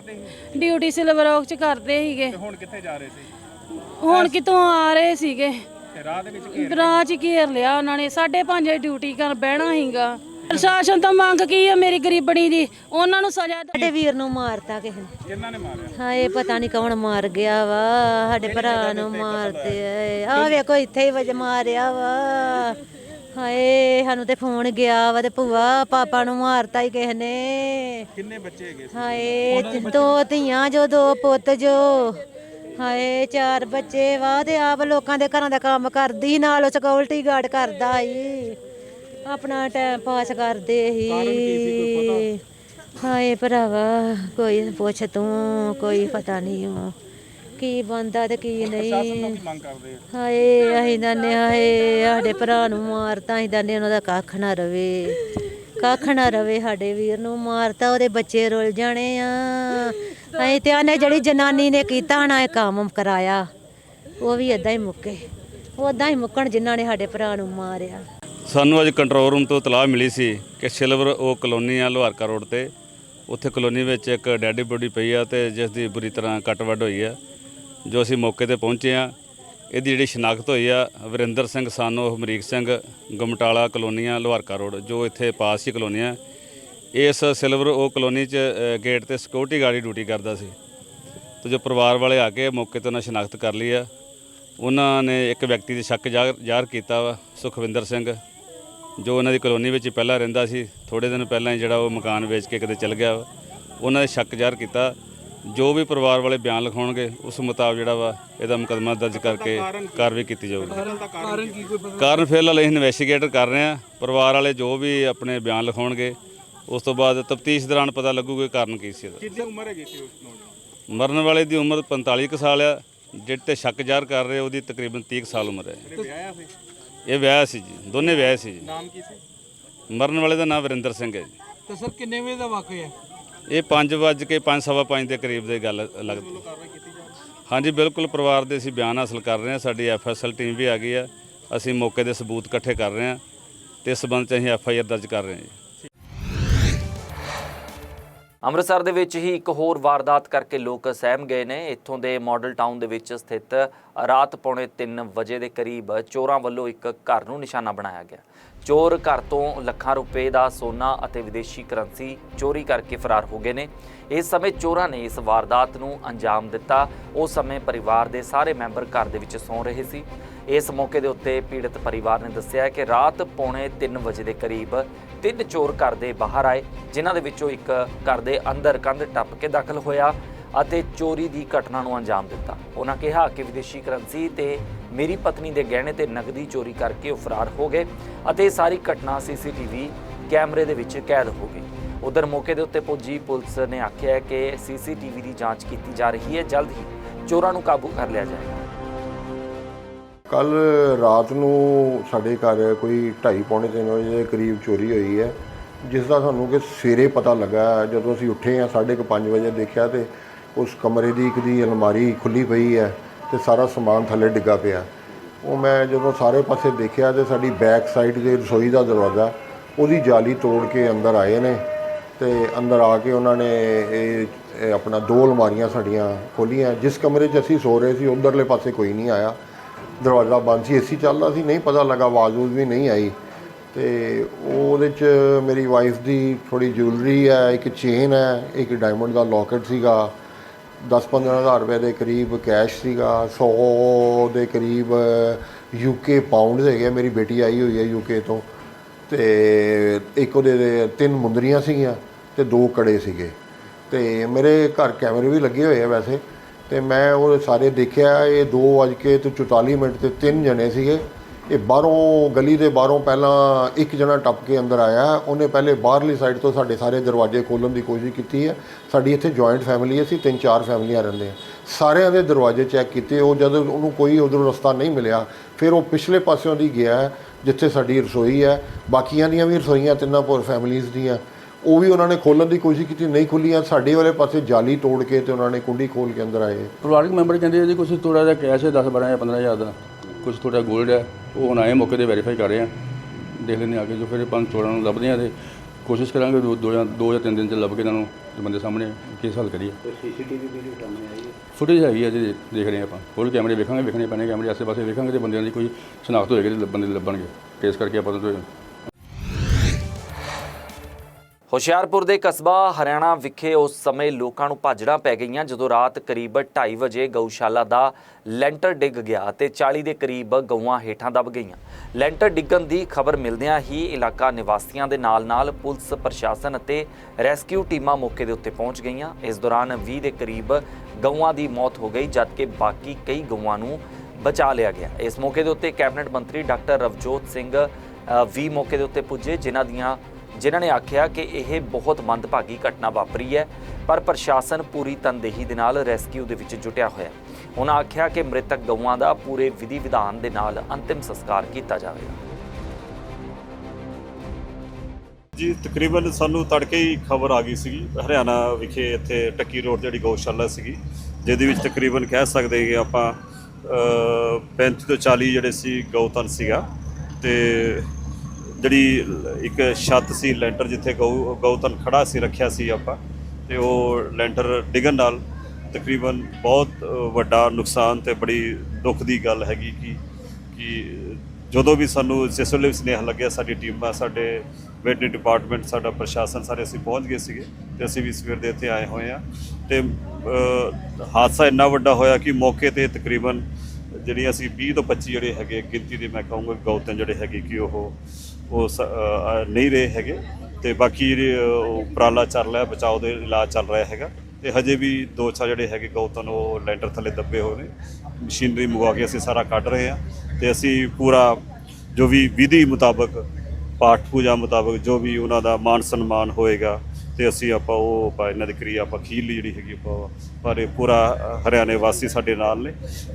ਡਿਊਟੀ ਸਿਲਵਰ ਔਕ ਚ ਕਰਦੇ ਸੀਗੇ। ਹੁਣ ਕਿੱਥੇ ਜਾ ਰਹੇ ਸੀ? ਹੁਣ ਕਿਤੋਂ ਆ ਰਹੇ ਸੀਗੇ। ਤੇ ਰਾਹ ਦੇ ਵਿੱਚ ਰਾਹ ਚ ਘੇਰ ਲਿਆ ਉਹਨਾਂ ਨੇ 5:30 ਵਜੇ ਡਿਊਟੀ ਕਰ ਬਹਿਣਾ ਸੀਗਾ। ਪ੍ਰਸ਼ਾਸਨ ਤੋਂ ਮੰਗ ਕੀ ਹੈ ਮੇਰੀ ਗਰੀਬਣੀ ਦੀ? ਉਹਨਾਂ ਨੂੰ ਸਜ਼ਾ ਦੇ। ਸਾਡੇ ਵੀਰ ਨੂੰ ਮਾਰਤਾ ਕਿਸੇ ਨੇ। ਕਿੰਨਾਂ ਨੇ ਮਾਰਿਆ? ਹਾਏ ਪਤਾ ਨਹੀਂ ਕੌਣ ਮਾਰ ਗਿਆ ਵਾ। ਸਾਡੇ ਭਰਾ ਨੂੰ ਮਾਰਤੇ ਆਏ ਆ। ਵੇਖੋ ਇੱਥੇ ਹੀ ਵਜ ਮਾਰਿਆ ਵਾ। ਹਾਏ ਸਾਨੂੰ ਤੇ ਫੋਨ ਗਿਆ ਵਾ ਤੇ ਭੂਆ ਪਾਪਾ ਨੂੰ ਮਾਰਤਾ ਹੀ ਕਿਸੇ ਨੇ। ਕਿੰਨੇ ਬੱਚੇ ਹੈਗੇ ਸੀ? ਹਾਏ ਦੋ ਧੀਆਂ ਜੋ ਦੋ ਪੁੱਤ ਜੋ। ਹਾਏ ਚਾਰ ਬੱਚੇ ਵਾ ਤੇ ਆਪ ਲੋਕਾਂ ਦੇ ਘਰਾਂ ਦਾ ਕੰਮ ਕਰਦੀ ਨਾਲ ਸਿਕਿਉਰਿਟੀ ਗਾਰਡ ਕਰਦਾ ਸੀ। ਆਪਣਾ ਟਾਈਮ ਪਾਸ ਕਰਦੇ ਸੀ। ਹਾਏ ਭਰਾਵਾ ਕੋਈ ਪੁੱਛ ਤੂੰ ਕੋਈ ਪਤਾ ਨਹੀਂ ਉਹ। ਕੀ ਬੰਦਾ ਤੇ ਕੀ ਨਹੀਂ। ਮੰਗ ਕਰਦੇ ਹਾਏ ਅਸੀਂ ਦੰਨੇ ਹਾਏ ਸਾਡੇ ਭਰਾ ਨੂੰ ਮਾਰਤਾ ਅਸੀਂ ਦੰਨੇ ਉਹਨਾਂ ਦਾ ਕੱਖ ਨਾ ਰਵੇ। ਕੱਖ ਨਾ ਰਵੇ ਸਾਡੇ ਵੀਰ ਨੂੰ ਮਾਰਤਾ ਉਹਦੇ ਬੱਚੇ ਰੁੱਲ ਜਾਣੇ ਆ। ਅਸੀਂ ਤੇ ਆਨੇ ਜਿਹੜੀ ਜਨਾਨੀ ਨੇ ਕੀਤਾ ਨਾ ਇਹ ਕੰਮ ਕਰਾਇਆ। ਉਹ ਵੀ ਇਦਾਂ ਹੀ ਮੁੱਕੇ। ਉਦਾਂ ਹੀ ਮੁੱਕਣ ਜਿਨ੍ਹਾਂ ਨੇ ਸਾਡੇ ਭਰਾ ਨੂੰ ਮਾਰਿਆ। ਸਾਨੂੰ ਅੱਜ ਕੰਟਰੋਲ ਰੂਮ ਤੋਂ ਇਤਲਾਹ ਮਿਲੀ ਸੀ ਕਿ ਸਿਲਵਰ ਉਹ ਕਲੋਨੀ ਆ ਲੋਹਾਰਕਾ ਰੋਡ ਤੇ। ਉੱਥੇ ਕਲੋਨੀ ਵਿੱਚ ਇੱਕ ਡੈਡੀ ਬੋਡੀ ਪਈ ਆ ਤੇ ਜਿਸ ਦੀ ਬੁਰੀ ਤਰ੍ਹਾਂ ਕੱਟ ਵੱਢ ਹੋਈ ਆ। ਜੋ ਅਸੀਂ ਮੌਕੇ ਤੇ ਪਹੁੰਚੇ ਆ ਇਹਦੀ ਜਿਹੜੀ ਸ਼ਨਾਖਤ ਹੋਈ ਆ, ਵਰਿੰਦਰ ਸਿੰਘ ਸਾਨੋ, ਹਮਰੀਕ ਸਿੰਘ, ਗਮਟਾਲਾ ਕਲੋਨੀਆਂ, ਲੋਹਾਰਕਾ ਰੋਡ, ਜੋ ਇੱਥੇ ਪਾਸ ਹੀ ਕਲੋਨੀ ਆ ਇਸ ਸਿਲਵਰ ਉਹ ਕਲੋਨੀ 'ਚ ਗੇਟ ਤੇ ਸਿਕਿਉਰਿਟੀ ਗਾਰਡ ਡਿਊਟੀ ਕਰਦਾ ਸੀ। ਤੇ ਜੋ ਪਰਿਵਾਰ ਵਾਲੇ ਆ ਕੇ ਮੌਕੇ ਤੇ ਉਹਨਾਂ ਸ਼ਨਾਖਤ ਕਰ ਲਈ ਆ। ਉਹਨਾਂ ਨੇ ਇੱਕ ਵਿਅਕਤੀ ਦੇ ਸ਼ੱਕ ਜ਼ਾਹਰ ਜ਼ਾਹਰ ਕੀਤਾ ਵਾ, ਸੁਖਵਿੰਦਰ ਸਿੰਘ, ਜੋ ਉਹਨਾਂ ਦੀ ਕਲੋਨੀ ਵਿੱਚ ਪਹਿਲਾਂ ਰਹਿੰਦਾ ਸੀ। ਥੋੜੇ ਦਿਨ ਪਹਿਲਾਂ ਹੀ ਜਿਹੜਾ ਉਹ ਮਕਾਨ ਵੇਚ ਕੇ ਕਿਤੇ ਚਲ ਗਿਆ ਵਾ। ਉਹਨਾਂ ਦੇ ਸ਼ੱਕ ਜ਼ਾਹਰ ਕੀਤਾ। ਜੋ ਵੀ ਪਰਿਵਾਰ ਵਾਲੇ ਬਿਆਨ ਲਿਖਾਉਣਗੇ ਉਸ ਮੁਤਾਬਕ ਜਿਹੜਾ ਵਾ ਇਹਦਾ ਮੁਕੱਦਮਾ ਦਰਜ ਕਰਕੇ ਕਾਰਵਾਈ ਕੀਤੀ ਜਾਊਗੀ। ਕਾਰਨ ਕੀ ਕੋਈ ਪਤਾ? ਕਾਰਨ ਫਿਲਹਾਲ ਅਸੀਂ ਇਨਵੈਸਟੀਗੇਟਰ ਕਰ ਰਹੇ ਹਾਂ। ਪਰਿਵਾਰ ਵਾਲੇ ਜੋ ਵੀ ਆਪਣੇ ਬਿਆਨ ਲਿਖਾਉਣਗੇ ਉਸ ਤੋਂ ਬਾਅਦ ਤਫਤੀਸ਼ ਦੌਰਾਨ ਪਤਾ ਲੱਗੂਗਾ ਕਿ ਕਾਰਨ ਕੀ ਸੀ ਇਹਦਾ। ਕਿੰਨੀ ਉਮਰ ਹੈਗੀ ਸੀ ਉਸ ਨੌਜਵਾਨ? ਮਰਨ ਵਾਲੇ ਦੀ ਉਮਰ 45 ਕੁ ਸਾਲ ਆ ਜਿਹੜੇ ਤੇ ਸ਼ੱਕ ਜ਼ਾਹਰ ਕਰ ਰਹੇ ਉਹਦੀ ਤਕਰੀਬਨ 30 ਕੁ ਸਾਲ ਉਮਰ ਹੈ। ਇਹ ਵਿਆਹ ਸੀ ਜੀ ਦੋਨੇ ਵਿਆਹ ਸੀ ਜੀ। ਨਾਮ ਕੀ ਸੀ? ਮਰਨ ਵਾਲੇ ਦਾ ਨਾਮ ਵਰਿੰਦਰ ਸਿੰਘ ਹੈ ਜੀ। ਤੇ ਸਰ ਕਿੰਨੇ ਵਜੇ ਦਾ ਵਾਕਿਆ? ਹੈ ਇਹ 5 ਵਜੇ ਕੇ 5:30 ਦੇ ਕਰੀਬ ਦੀ ਗੱਲ ਲੱਗਦੀ ਕਾਰਵਾਈ ਹਾਂਜੀ, ਬਿਲਕੁਲ ਪਰਿਵਾਰ ਦੇ ਅਸੀਂ ਬਿਆਨ ਹਾਸਲ ਕਰ ਰਹੇ ਹਾਂ। ਸਾਡੀ ਐਫਐਸਐਲ ਟੀਮ ਵੀ ਆ ਗਈ ਆ ਅਸੀਂ ਮੌਕੇ ਦੇ ਸਬੂਤ ਇਕੱਠੇ ਕਰ ਰਹੇ ਹਾਂ ਤੇ ਇਸ ਸਬੰਧ 'ਚ ਅਸੀਂ ਐਫਆਈਆਰ ਦਰਜ ਕਰ ਰਹੇ ਹਾਂ ਜੀ। ਅੰਮ੍ਰਿਤਸਰ ਦੇ ਵਿੱਚ ਹੀ ਇੱਕ ਹੋਰ ਵਾਰਦਾਤ ਕਰਕੇ ਲੋਕ ਸਹਿਮ ਗਏ ਨੇ। ਇੱਥੋਂ ਦੇ ਮਾਡਲ ਟਾਊਨ ਦੇ ਵਿੱਚ ਸਥਿਤ ਰਾਤ ਪੌਣੇ 3 ਵਜੇ ਦੇ ਕਰੀਬ ਚੋਰਾਂ ਵੱਲੋਂ ਇੱਕ ਘਰ ਨੂੰ ਨਿਸ਼ਾਨਾ ਬਣਾਇਆ ਗਿਆ। ਚੋਰ ਘਰ ਤੋਂ ਲੱਖਾਂ ਰੁਪਏ ਦਾ ਸੋਨਾ ਅਤੇ ਵਿਦੇਸ਼ੀ ਕਰੰਸੀ ਚੋਰੀ ਕਰਕੇ ਫਰਾਰ ਹੋ ਗਏ ਨੇ। ਇਸ ਸਮੇਂ ਚੋਰਾਂ ਨੇ ਇਸ ਵਾਰਦਾਤ ਨੂੰ ਅੰਜਾਮ ਦਿੱਤਾ। ਉਸ ਸਮੇਂ ਪਰਿਵਾਰ ਦੇ ਸਾਰੇ ਮੈਂਬਰ ਘਰ ਦੇ ਵਿੱਚ ਸੌਂ ਰਹੇ ਸੀ। ਇਸ ਮੌਕੇ ਦੇ ਉੱਤੇ ਪੀੜਤ ਪਰਿਵਾਰ ਨੇ ਦੱਸਿਆ ਕਿ ਰਾਤ ਪੌਣੇ 3 ਵਜੇ ਦੇ ਕਰੀਬ ਤਿੰਨ ਚੋਰ ਘਰ ਦੇ ਬਾਹਰ ਆਏ, ਜਿਨ੍ਹਾਂ ਦੇ ਵਿੱਚੋਂ ਇੱਕ ਘਰ ਦੇ ਅੰਦਰ ਕੰਧ ਟੱਪ ਕੇ ਦਾਖਲ ਹੋਇਆ ਅਤੇ ਚੋਰੀ ਦੀ ਘਟਨਾ ਨੂੰ ਅੰਜਾਮ ਦਿੱਤਾ। ਉਹਨਾਂ ਕਿਹਾ ਕਿ ਵਿਦੇਸ਼ੀ ਕਰੰਸੀ ਤੇ ਮੇਰੀ ਪਤਨੀ ਦੇ ਗਹਿਣੇ ਤੇ ਨਕਦੀ ਚੋਰੀ ਕਰਕੇ ਉਹ ਫਰਾਰ ਹੋ ਗਏ ਅਤੇ ਇਹ ਸਾਰੀ ਘਟਨਾ ਸੀਸੀਟੀਵੀ ਕੈਮਰੇ ਦੇ ਵਿੱਚ ਕੈਦ ਹੋ ਗਈ। ਉਧਰ ਮੌਕੇ ਦੇ ਉੱਤੇ ਪੁੱਜੀ ਪੁਲਿਸ ਨੇ ਆਖਿਆ ਹੈ ਕਿ ਸੀਸੀਟੀਵੀ ਦੀ ਜਾਂਚ ਕੀਤੀ ਜਾ ਰਹੀ ਹੈ। ਜਲਦ ਹੀ ਚੋਰਾਂ ਨੂੰ ਕਾਬੂ ਕਰ ਲਿਆ ਜਾਏਗਾ। ਕੱਲ ਰਾਤ ਨੂੰ ਸਾਡੇ ਘਰ ਕੋਈ 2:30 ਪੌਣੇ 3 ਵਜੇ ਦੇ ਕਰੀਬ ਚੋਰੀ ਹੋਈ ਹੈ। ਜਿਸ ਦਾ ਸਾਨੂੰ ਕਿ ਸਵੇਰੇ ਪਤਾ ਲੱਗਾ, ਜਦੋਂ ਅਸੀਂ ਉੱਠੇ ਆ 5:30 ਵਜੇ ਦੇਖਿਆ ਤੇ ਉਸ ਕਮਰੇ ਦੀ ਇੱਕ ਦੀ ਅਲਮਾਰੀ ਖੁੱਲੀ ਪਈ ਹੈ। ਤੇ ਸਾਰਾ ਸਮਾਨ ਥੱਲੇ ਡਿੱਗਾ ਪਿਆ। ਉਹ ਮੈਂ ਜਦੋਂ ਸਾਰੇ ਪਾਸੇ ਦੇਖਿਆ ਤੇ ਸਾਡੀ ਬੈਕ ਸਾਈਡ ਦੇ ਰਸੋਈ ਦਾ ਦਰਵਾਜ਼ਾ, ਉਹਦੀ ਜਾਲੀ ਤੋੜ ਕੇ ਅੰਦਰ ਆਏ ਨੇ ਤੇ ਅੰਦਰ ਆ ਕੇ ਉਹਨਾਂ ਨੇ ਇਹ ਆਪਣਾ ਦੋ ਅਲਮਾਰੀਆਂ ਸਾਡੀਆਂ, ਖੋਲੀਆਂ। ਜਿਸ ਕਮਰੇ 'ਚ ਅਸੀਂ ਸੋ ਰਹੇ ਸੀ, ਉਧਰਲੇ ਪਾਸੇ ਕੋਈ ਨਹੀਂ ਆਇਆ। ਦਰਵਾਜ਼ਾ ਬੰਦ ਸੀ, ਏਸੀ ਚੱਲਦਾ ਸੀ, ਨਹੀਂ ਪਤਾ ਲੱਗਾ, ਆਵਾਜ਼ ਊਜ਼ ਵੀ ਨਹੀਂ ਆਈ। ਤੇ ਉਹਦੇ 'ਚ ਮੇਰੀ ਵਾਈਫ ਦੀ ਥੋੜੀ ਜੁਐਲਰੀ ਹੈ, ਇੱਕ ਚੇਨ ਹੈ, ਇੱਕ ਡਾਇਮੰਡ ਦਾ ਲੋਕਟ ਸੀਗਾ। 10-15 ਹਜ਼ਾਰ ਰੁਪਏ ਦੇ ਕਰੀਬ ਕੈਸ਼ ਸੀਗਾ 100 ਦੇ ਕਰੀਬ ਯੂਕੇ ਪਾਉਂਡ ਹੈਗੇ ਮੇਰੀ ਬੇਟੀ ਆਈ ਹੋਈ ਹੈ ਯੂਕੇ ਤੋਂ। ਤੇ ਇੱਕ ਉਹਦੇ ਤਿੰਨ ਮੁੰਦਰੀਆਂ ਸੀਗੀਆਂ ਤੇ ਦੋ ਕੜੇ ਸੀਗੇ। ਤੇ ਮੇਰੇ ਘਰ ਕੈਮਰੇ ਵੀ ਲੱਗੇ ਹੋਏ ਆ ਵੈਸੇ। ਤੇ ਮੈਂ ਉਹ ਸਾਰੇ ਦੇਖਿਆ, ਇਹ 2:44 ਤੇ 44 ਮਿੰਟ ਤੇ ਤਿੰਨ ਜਣੇ ਸੀਗੇ। ਇਹ ਬਾਹਰੋਂ ਗਲੀ ਦੇ ਬਾਹਰੋਂ ਪਹਿਲਾਂ ਇੱਕ ਜਣਾ ਟੱਪ ਕੇ ਅੰਦਰ ਆਇਆ। ਉਹਨੇ ਪਹਿਲੇ ਬਾਹਰਲੀ ਸਾਈਡ ਤੋਂ ਸਾਡੇ ਸਾਰੇ ਦਰਵਾਜ਼ੇ ਖੋਲ੍ਹਣ ਦੀ ਕੋਸ਼ਿਸ਼ ਕੀਤੀ ਹੈ। ਸਾਡੀ ਇੱਥੇ ਜੁਆਇੰਟ ਫੈਮਿਲੀ ਹੈ, ਅਸੀਂ ਤਿੰਨ ਚਾਰ ਫੈਮਲੀਆਂ ਰਹਿੰਦੇ ਹਾਂ। ਸਾਰਿਆਂ ਦੇ ਦਰਵਾਜ਼ੇ ਚੈੱਕ ਕੀਤੇ। ਉਹ ਜਦ ਉਹਨੂੰ ਕੋਈ ਉਧਰੋਂ ਰਸਤਾ ਨਹੀਂ ਮਿਲਿਆ, ਫਿਰ ਉਹ ਪਿਛਲੇ ਪਾਸਿਓਂ ਦੀ ਗਿਆ ਜਿੱਥੇ ਸਾਡੀ ਰਸੋਈ ਹੈ। ਬਾਕੀਆਂ ਦੀਆਂ ਵੀ ਰਸੋਈਆਂ ਤਿੰਨਾਂ ਪੋਰ ਫੈਮਲੀਆਂ ਦੀਆਂ। ਉਹ ਵੀ ਉਹਨਾਂ ਨੇ ਖੋਲ੍ਹਣ ਦੀ ਕੋਸ਼ਿਸ਼ ਕੀਤੀ, ਨਹੀਂ ਖੁੱਲੀਆਂ। ਸਾਡੇ ਵਾਲੇ ਪਾਸੇ ਜਾਲੀ ਤੋੜ ਕੇ ਤੇ ਉਹਨਾਂ ਨੇ ਕੁੰਡੀ ਖੋਲ ਕੇ ਅੰਦਰ ਆਏ। ਪਰਿਵਾਰਕ ਮੈਂਬਰ ਕਹਿੰਦੇ ਜੀ ਕੁਝ ਥੋੜਾ ਜਿਹਾ ਕੈਸ਼ ਹੈ 10 12 ਜਾਂ 15 ਹਜ਼ਾਰ ਦਾ। ਕੁਝ ਥੋੜਾ ਗੋਲਡ ਹੈ। ਉਹ ਹੁਣ ਆਏ ਮੌਕੇ ਤੇ ਵੈਰੀਫਾਈ ਕਰ ਰਹੇ ਆ। ਦੇਖ ਲੈਂਦੇ ਆ ਕੇ ਜੋ ਫਿਰ ਪੰਜ ਚੋਰਾਂ ਨੂੰ ਲੱਭਦੇ ਆ ਤੇ ਕੋਸ਼ਿਸ਼ ਕਰਾਂਗੇ ਦੋ ਦੋ ਜਾਂ ਦੋ ਜਾਂ ਤਿੰਨ ਦਿਨ ਚ ਲੱਭ ਕੇ ਇਹਨਾਂ ਨੂੰ ਤੇ ਬੰਦੇ ਸਾਹਮਣੇ ਕੇਸ ਹੱਲ ਕਰੀਏ। ਸੀਸੀਟੀਵੀ ਵੀਡੀਓ ਸਾਹਮਣੇ ਆਈ ਹੈ। ਫੁਟੇਜ ਹੈਗੀ ਆ ਜੀ ਦੇਖ ਰਹੇ ਆ ਆਪਾਂ। ਹੋਰ ਕੈਮਰੇ ਵੇਖਾਂਗੇ ਵੇਖਣੇ ਪੈਣੇ ਕੈਮਰੇ ਆਸੇ ਪਾਸੇ ਵੇਖਾਂਗੇ ਤੇ ਬੰਦਿਆਂ ਦੀ ਕੋਈ ਸ਼ਨਾਖਤ ਹੋਏਗੀ ਤੇ ਬੰਦੇ ਲੱਭਣਗੇ। ਕੇਸ ਕਰਕੇ ਆਪਾਂ ਤੋਂ ਹੁਸ਼ਿਆਰਪੁਰ ਦੇ ਕਸਬਾ ਹਰਿਆਣਾ ਵਿਖੇ ਉਸ ਸਮੇਂ ਲੋਕਾਂ ਨੂੰ ਭਾਜੜਾਂ ਪੈ ਗਈਆਂ, ਜਦੋਂ ਰਾਤ ਕਰੀਬ 2:30 ਵਜੇ ਗਊਸ਼ਾਲਾ ਦਾ ਲੈਂਟਰ ਡਿੱਗ ਗਿਆ ਤੇ 40 ਦੇ ਕਰੀਬ ਗਊਆਂ ਹੇਠਾਂ ਦਬ ਗਈਆਂ। ਲੈਂਟਰ ਡਿੱਗਣ ਦੀ ਖਬਰ ਮਿਲਦਿਆਂ ਹੀ ਇਲਾਕਾ ਨਿਵਾਸੀਆਂ ਦੇ ਨਾਲ-ਨਾਲ ਪੁਲਿਸ, ਪ੍ਰਸ਼ਾਸਨ ਅਤੇ ਰੈਸਕਿਊ ਟੀਮਾਂ ਮੌਕੇ ਦੇ ਉੱਤੇ ਪਹੁੰਚ ਗਈਆਂ। ਇਸ ਦੌਰਾਨ 20 ਦੇ ਕਰੀਬ ਗਊਆਂ ਦੀ ਮੌਤ ਹੋ ਗਈ ਜਦਕਿ ਬਾਕੀ ਕਈ ਗਊਆਂ ਨੂੰ ਬਚਾ ਲਿਆ ਗਿਆ। ਇਸ ਮੌਕੇ ਦੇ ਉੱਤੇ ਕੈਬਨਿਟ ਮੰਤਰੀ ਡਾਕਟਰ ਰਵਜੋਤ ਸਿੰਘ ਵੀ ਮੌਕੇ ਦੇ ਉੱਤੇ ਪੁੱਜੇ, ਜਿਨ੍ਹਾਂ ਦੀਆਂ ਜਿਨ੍ਹਾਂ ਨੇ ਆਖਿਆ ਕਿ ਇਹ ਬਹੁਤ ਮੰਦਭਾਗੀ ਘਟਨਾ ਵਾਪਰੀ ਹੈ ਪਰ ਪ੍ਰਸ਼ਾਸਨ ਪੂਰੀ ਤਨਦੇਹੀ ਦੇ ਨਾਲ ਰੈਸਕਿਊ ਦੇ ਵਿੱਚ ਜੁਟਿਆ ਹੋਇਆ ਹੈ। ਉਹਨਾਂ ਆਖਿਆ ਕਿ ਮ੍ਰਿਤਕ ਗਊਆਂ ਦਾ ਪੂਰੇ ਵਿਧੀ ਵਿਧਾਨ ਦੇ ਨਾਲ ਅੰਤਿਮ ਸੰਸਕਾਰ ਕੀਤਾ ਜਾਵੇਗਾ। ਜੀ ਤਕਰੀਬਨ ਸਾਨੂੰ ਤੜਕੇ ਹੀ ਖਬਰ ਆ ਗਈ ਸੀਗੀ ਹਰਿਆਣਾ ਵਿਖੇ ਇੱਥੇ ਟੱਕੀ ਰੋਡ ਜਿਹੜੀ ਗਊਸ਼ਾਲਾ ਸੀਗੀ ਜਿਹਦੇ ਵਿੱਚ ਤਕਰੀਬਨ ਕਹਿ ਸਕਦੇ ਕਿ ਆਪਾਂ ਅ, 35 ਤੋਂ 40 ਜਿਹੜੇ ਸੀ ਗਊਤਨ ਸੀਗਾ ਤੇ ਜਿਹੜੀ ਇੱਕ ਛੱਤ ਸੀ, ਲੈਂਟਰ ਜਿੱਥੇ ਗਊ ਗਊਤਨ ਖੜਾ ਸੀ, ਰੱਖਿਆ ਸੀ ਆਪਾਂ, ਤੇ ਉਹ ਲੈਂਟਰ ਡਿੱਗਣ ਨਾਲ ਤਕਰੀਬਨ ਬਹੁਤ ਵੱਡਾ ਨੁਕਸਾਨ ਤੇ ਬੜੀ ਦੁੱਖ ਦੀ ਗੱਲ ਹੈਗੀ ਕਿ ਕਿ ਜਦੋਂ ਵੀ ਸਾਨੂੰ ਜਿਸ ਵੇਲੇ ਵੀ ਸੁਨੇਹਾ ਲੱਗਿਆ, ਸਾਡੀ ਟੀਮਾਂ ਸਾਡੇ ਵੈਟਰਨਰੀ ਡਿਪਾਰਟਮੈਂਟ, ਸਾਡਾ ਪ੍ਰਸ਼ਾਸਨ ਸਾਰੇ ਅਸੀਂ ਪਹੁੰਚ ਗਏ ਸੀਗੇ ਤੇ ਅਸੀਂ ਵੀ ਸਵੇਰ ਦੇ ਇੱਥੇ ਆਏ ਹੋਏ ਆ। ਤੇ ਹਾਦਸਾ ਇੰਨਾ ਵੱਡਾ ਹੋਇਆ ਕਿ ਮੌਕੇ ਤੇ ਤਕਰੀਬਨ ਜਿਹੜੀਆਂ ਅਸੀਂ 20 ਤੋਂ 25 ਜਿਹੜੇ ਹੈਗੇ ਗਿਣਤੀ ਦੇ ਮੈਂ ਕਹੂੰਗਾ ਗੌਤਮ ਜਿਹੜੇ ਹੈਗੇ ਕਿ ਉਹ ਉਹ ਸ- ਅ, ਨਹੀਂ ਰਹੇ ਹੈਗੇ ਤੇ ਬਾਕੀ ਜਿਹੜੇ ਅ, ਉਹ ਉਪਰਾਲਾ ਚੱਲ ਰਿਹਾ ਬਚਾਓ ਦੇ ਇਲਾਜ ਚੱਲ ਰਿਹਾ ਹੈਗਾ। ਤੇ ਹਜੇ ਵੀ ਦੋ ਚਾਰ ਜਿਹੜੇ ਹੈਗੇ ਗੌਤਮ ਉਹ ਲੈਂਟਰ ਥੱਲੇ ਦੱਬੇ ਹੋਏ ਨੇ। ਮਸ਼ੀਨਰੀ ਮੰਗਵਾ ਕੇ ਅਸੀਂ ਸਾਰਾ ਕੱਢ ਰਹੇ ਹਾਂ ਤੇ ਅਸੀਂ ਪੂਰਾ ਜੋ ਵੀ ਵਿਧੀ ਮੁਤਾਬਕ ਪਾਠ ਪੂਜਾ ਮੁਤਾਬਕ ਜੋ ਵੀ ਉਹਨਾਂ ਦਾ ਮਾਨ ਸਨਮਾਨ ਹੋਏਗਾ ਤੇ ਅਸੀਂ ਆਪਾਂ ਉਹ ਆਪਾਂ ਇਹਨਾਂ ਦੀ ਕਿਰਿਆ ਆਪਾਂ ਅਖੀਰਲੀ ਜਿਹੜੀ ਹੈਗੀ ਆਪਾਂ ਪਰ ਇਹ ਪੂਰਾ ਅ, ਹਰਿਆਣੇ ਵਾਸੀ ਸਾਡੇ ਨਾਲ ਨੇ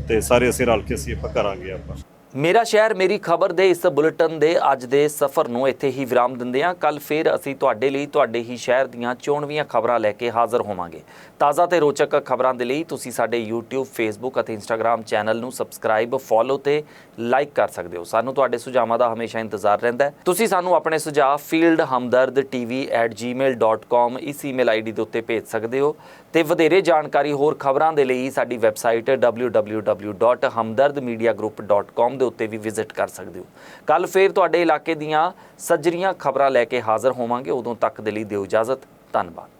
ਤੇ ਸਾਰੇ ਅਸੀਂ ਰਲ ਕੇ ਅਸੀਂ ਆਪਾਂ ਕਰਾਂਗੇ ਆਪਾਂ। ਮੇਰਾ ਸ਼ਹਿਰ, ਮੇਰੀ ਖਬਰ ਦੇ ਇਸ ਬੁਲੇਟਿਨ ਦੇ ਅੱਜ ਦੇ ਸਫ਼ਰ ਨੂੰ ਇੱਥੇ ਹੀ ਵਿਰਾਮ ਦਿੰਦੇ ਹਾਂ। ਕੱਲ ਫੇਰ ਅਸੀਂ ਤੁਹਾਡੇ ਲਈ, ਤੁਹਾਡੇ ਹੀ ਸ਼ਹਿਰ ਦੀਆਂ ਚੋਣਵੀਆਂ ਖਬਰਾਂ ਲੈ ਕੇ ਹਾਜ਼ਰ ਹੋਵਾਂਗੇ। ਤਾਜ਼ਾ ਤੇ ਰੋਚਕ ਖਬਰਾਂ ਦੇ ਲਈ ਤੁਸੀਂ ਸਾਡੇ YouTube, Facebook ਅਤੇ Instagram ਚੈਨਲ ਨੂੰ ਸਬਸਕ੍ਰਾਈਬ ਫੋਲੋ ਤੇ ਲਾਈਕ ਕਰ ਸਕਦੇ ਹੋ। ਸਾਨੂੰ ਤੁਹਾਡੇ ਸੁਝਾਵਾਂ ਦਾ ਹਮੇਸ਼ਾ ਇੰਤਜ਼ਾਰ ਰਹਿੰਦਾ ਹੈ। ਤੁਸੀਂ ਸਾਨੂੰ ਆਪਣੇ ਸੁਝਾਅ fieldhumdardtv@gmail.com ਇਸ ਈਮੇਲ ਆਈਡੀ ਦੇ ਉੱਤੇ ਭੇਜ ਸਕਦੇ ਹੋ। ਤੇ ਵਧੇਰੇ ਜਾਣਕਾਰੀ ਹੋਰ ਖਬਰਾਂ ਦੇ ਲਈ ਸਾਡੀ ਵੈਬਸਾਈਟ www.hamdardmediagroup.com ਦੇ ਉੱਤੇ ਵੀ ਵਿਜ਼ਿਟ ਕਰ ਸਕਦੇ ਹੋ। ਕੱਲ ਫੇਰ ਤੁਹਾਡੇ ਇਲਾਕੇ ਦੀਆਂ ਸੱਜਰੀਆਂ ਖਬਰਾਂ ਲੈ ਕੇ ਹਾਜ਼ਰ ਹੋਵਾਂਗੇ। ਉਦੋਂ ਤੱਕ ਦੇ ਲਈ ਦਿਓ ਇਜਾਜ਼ਤ। ਧੰਨਵਾਦ।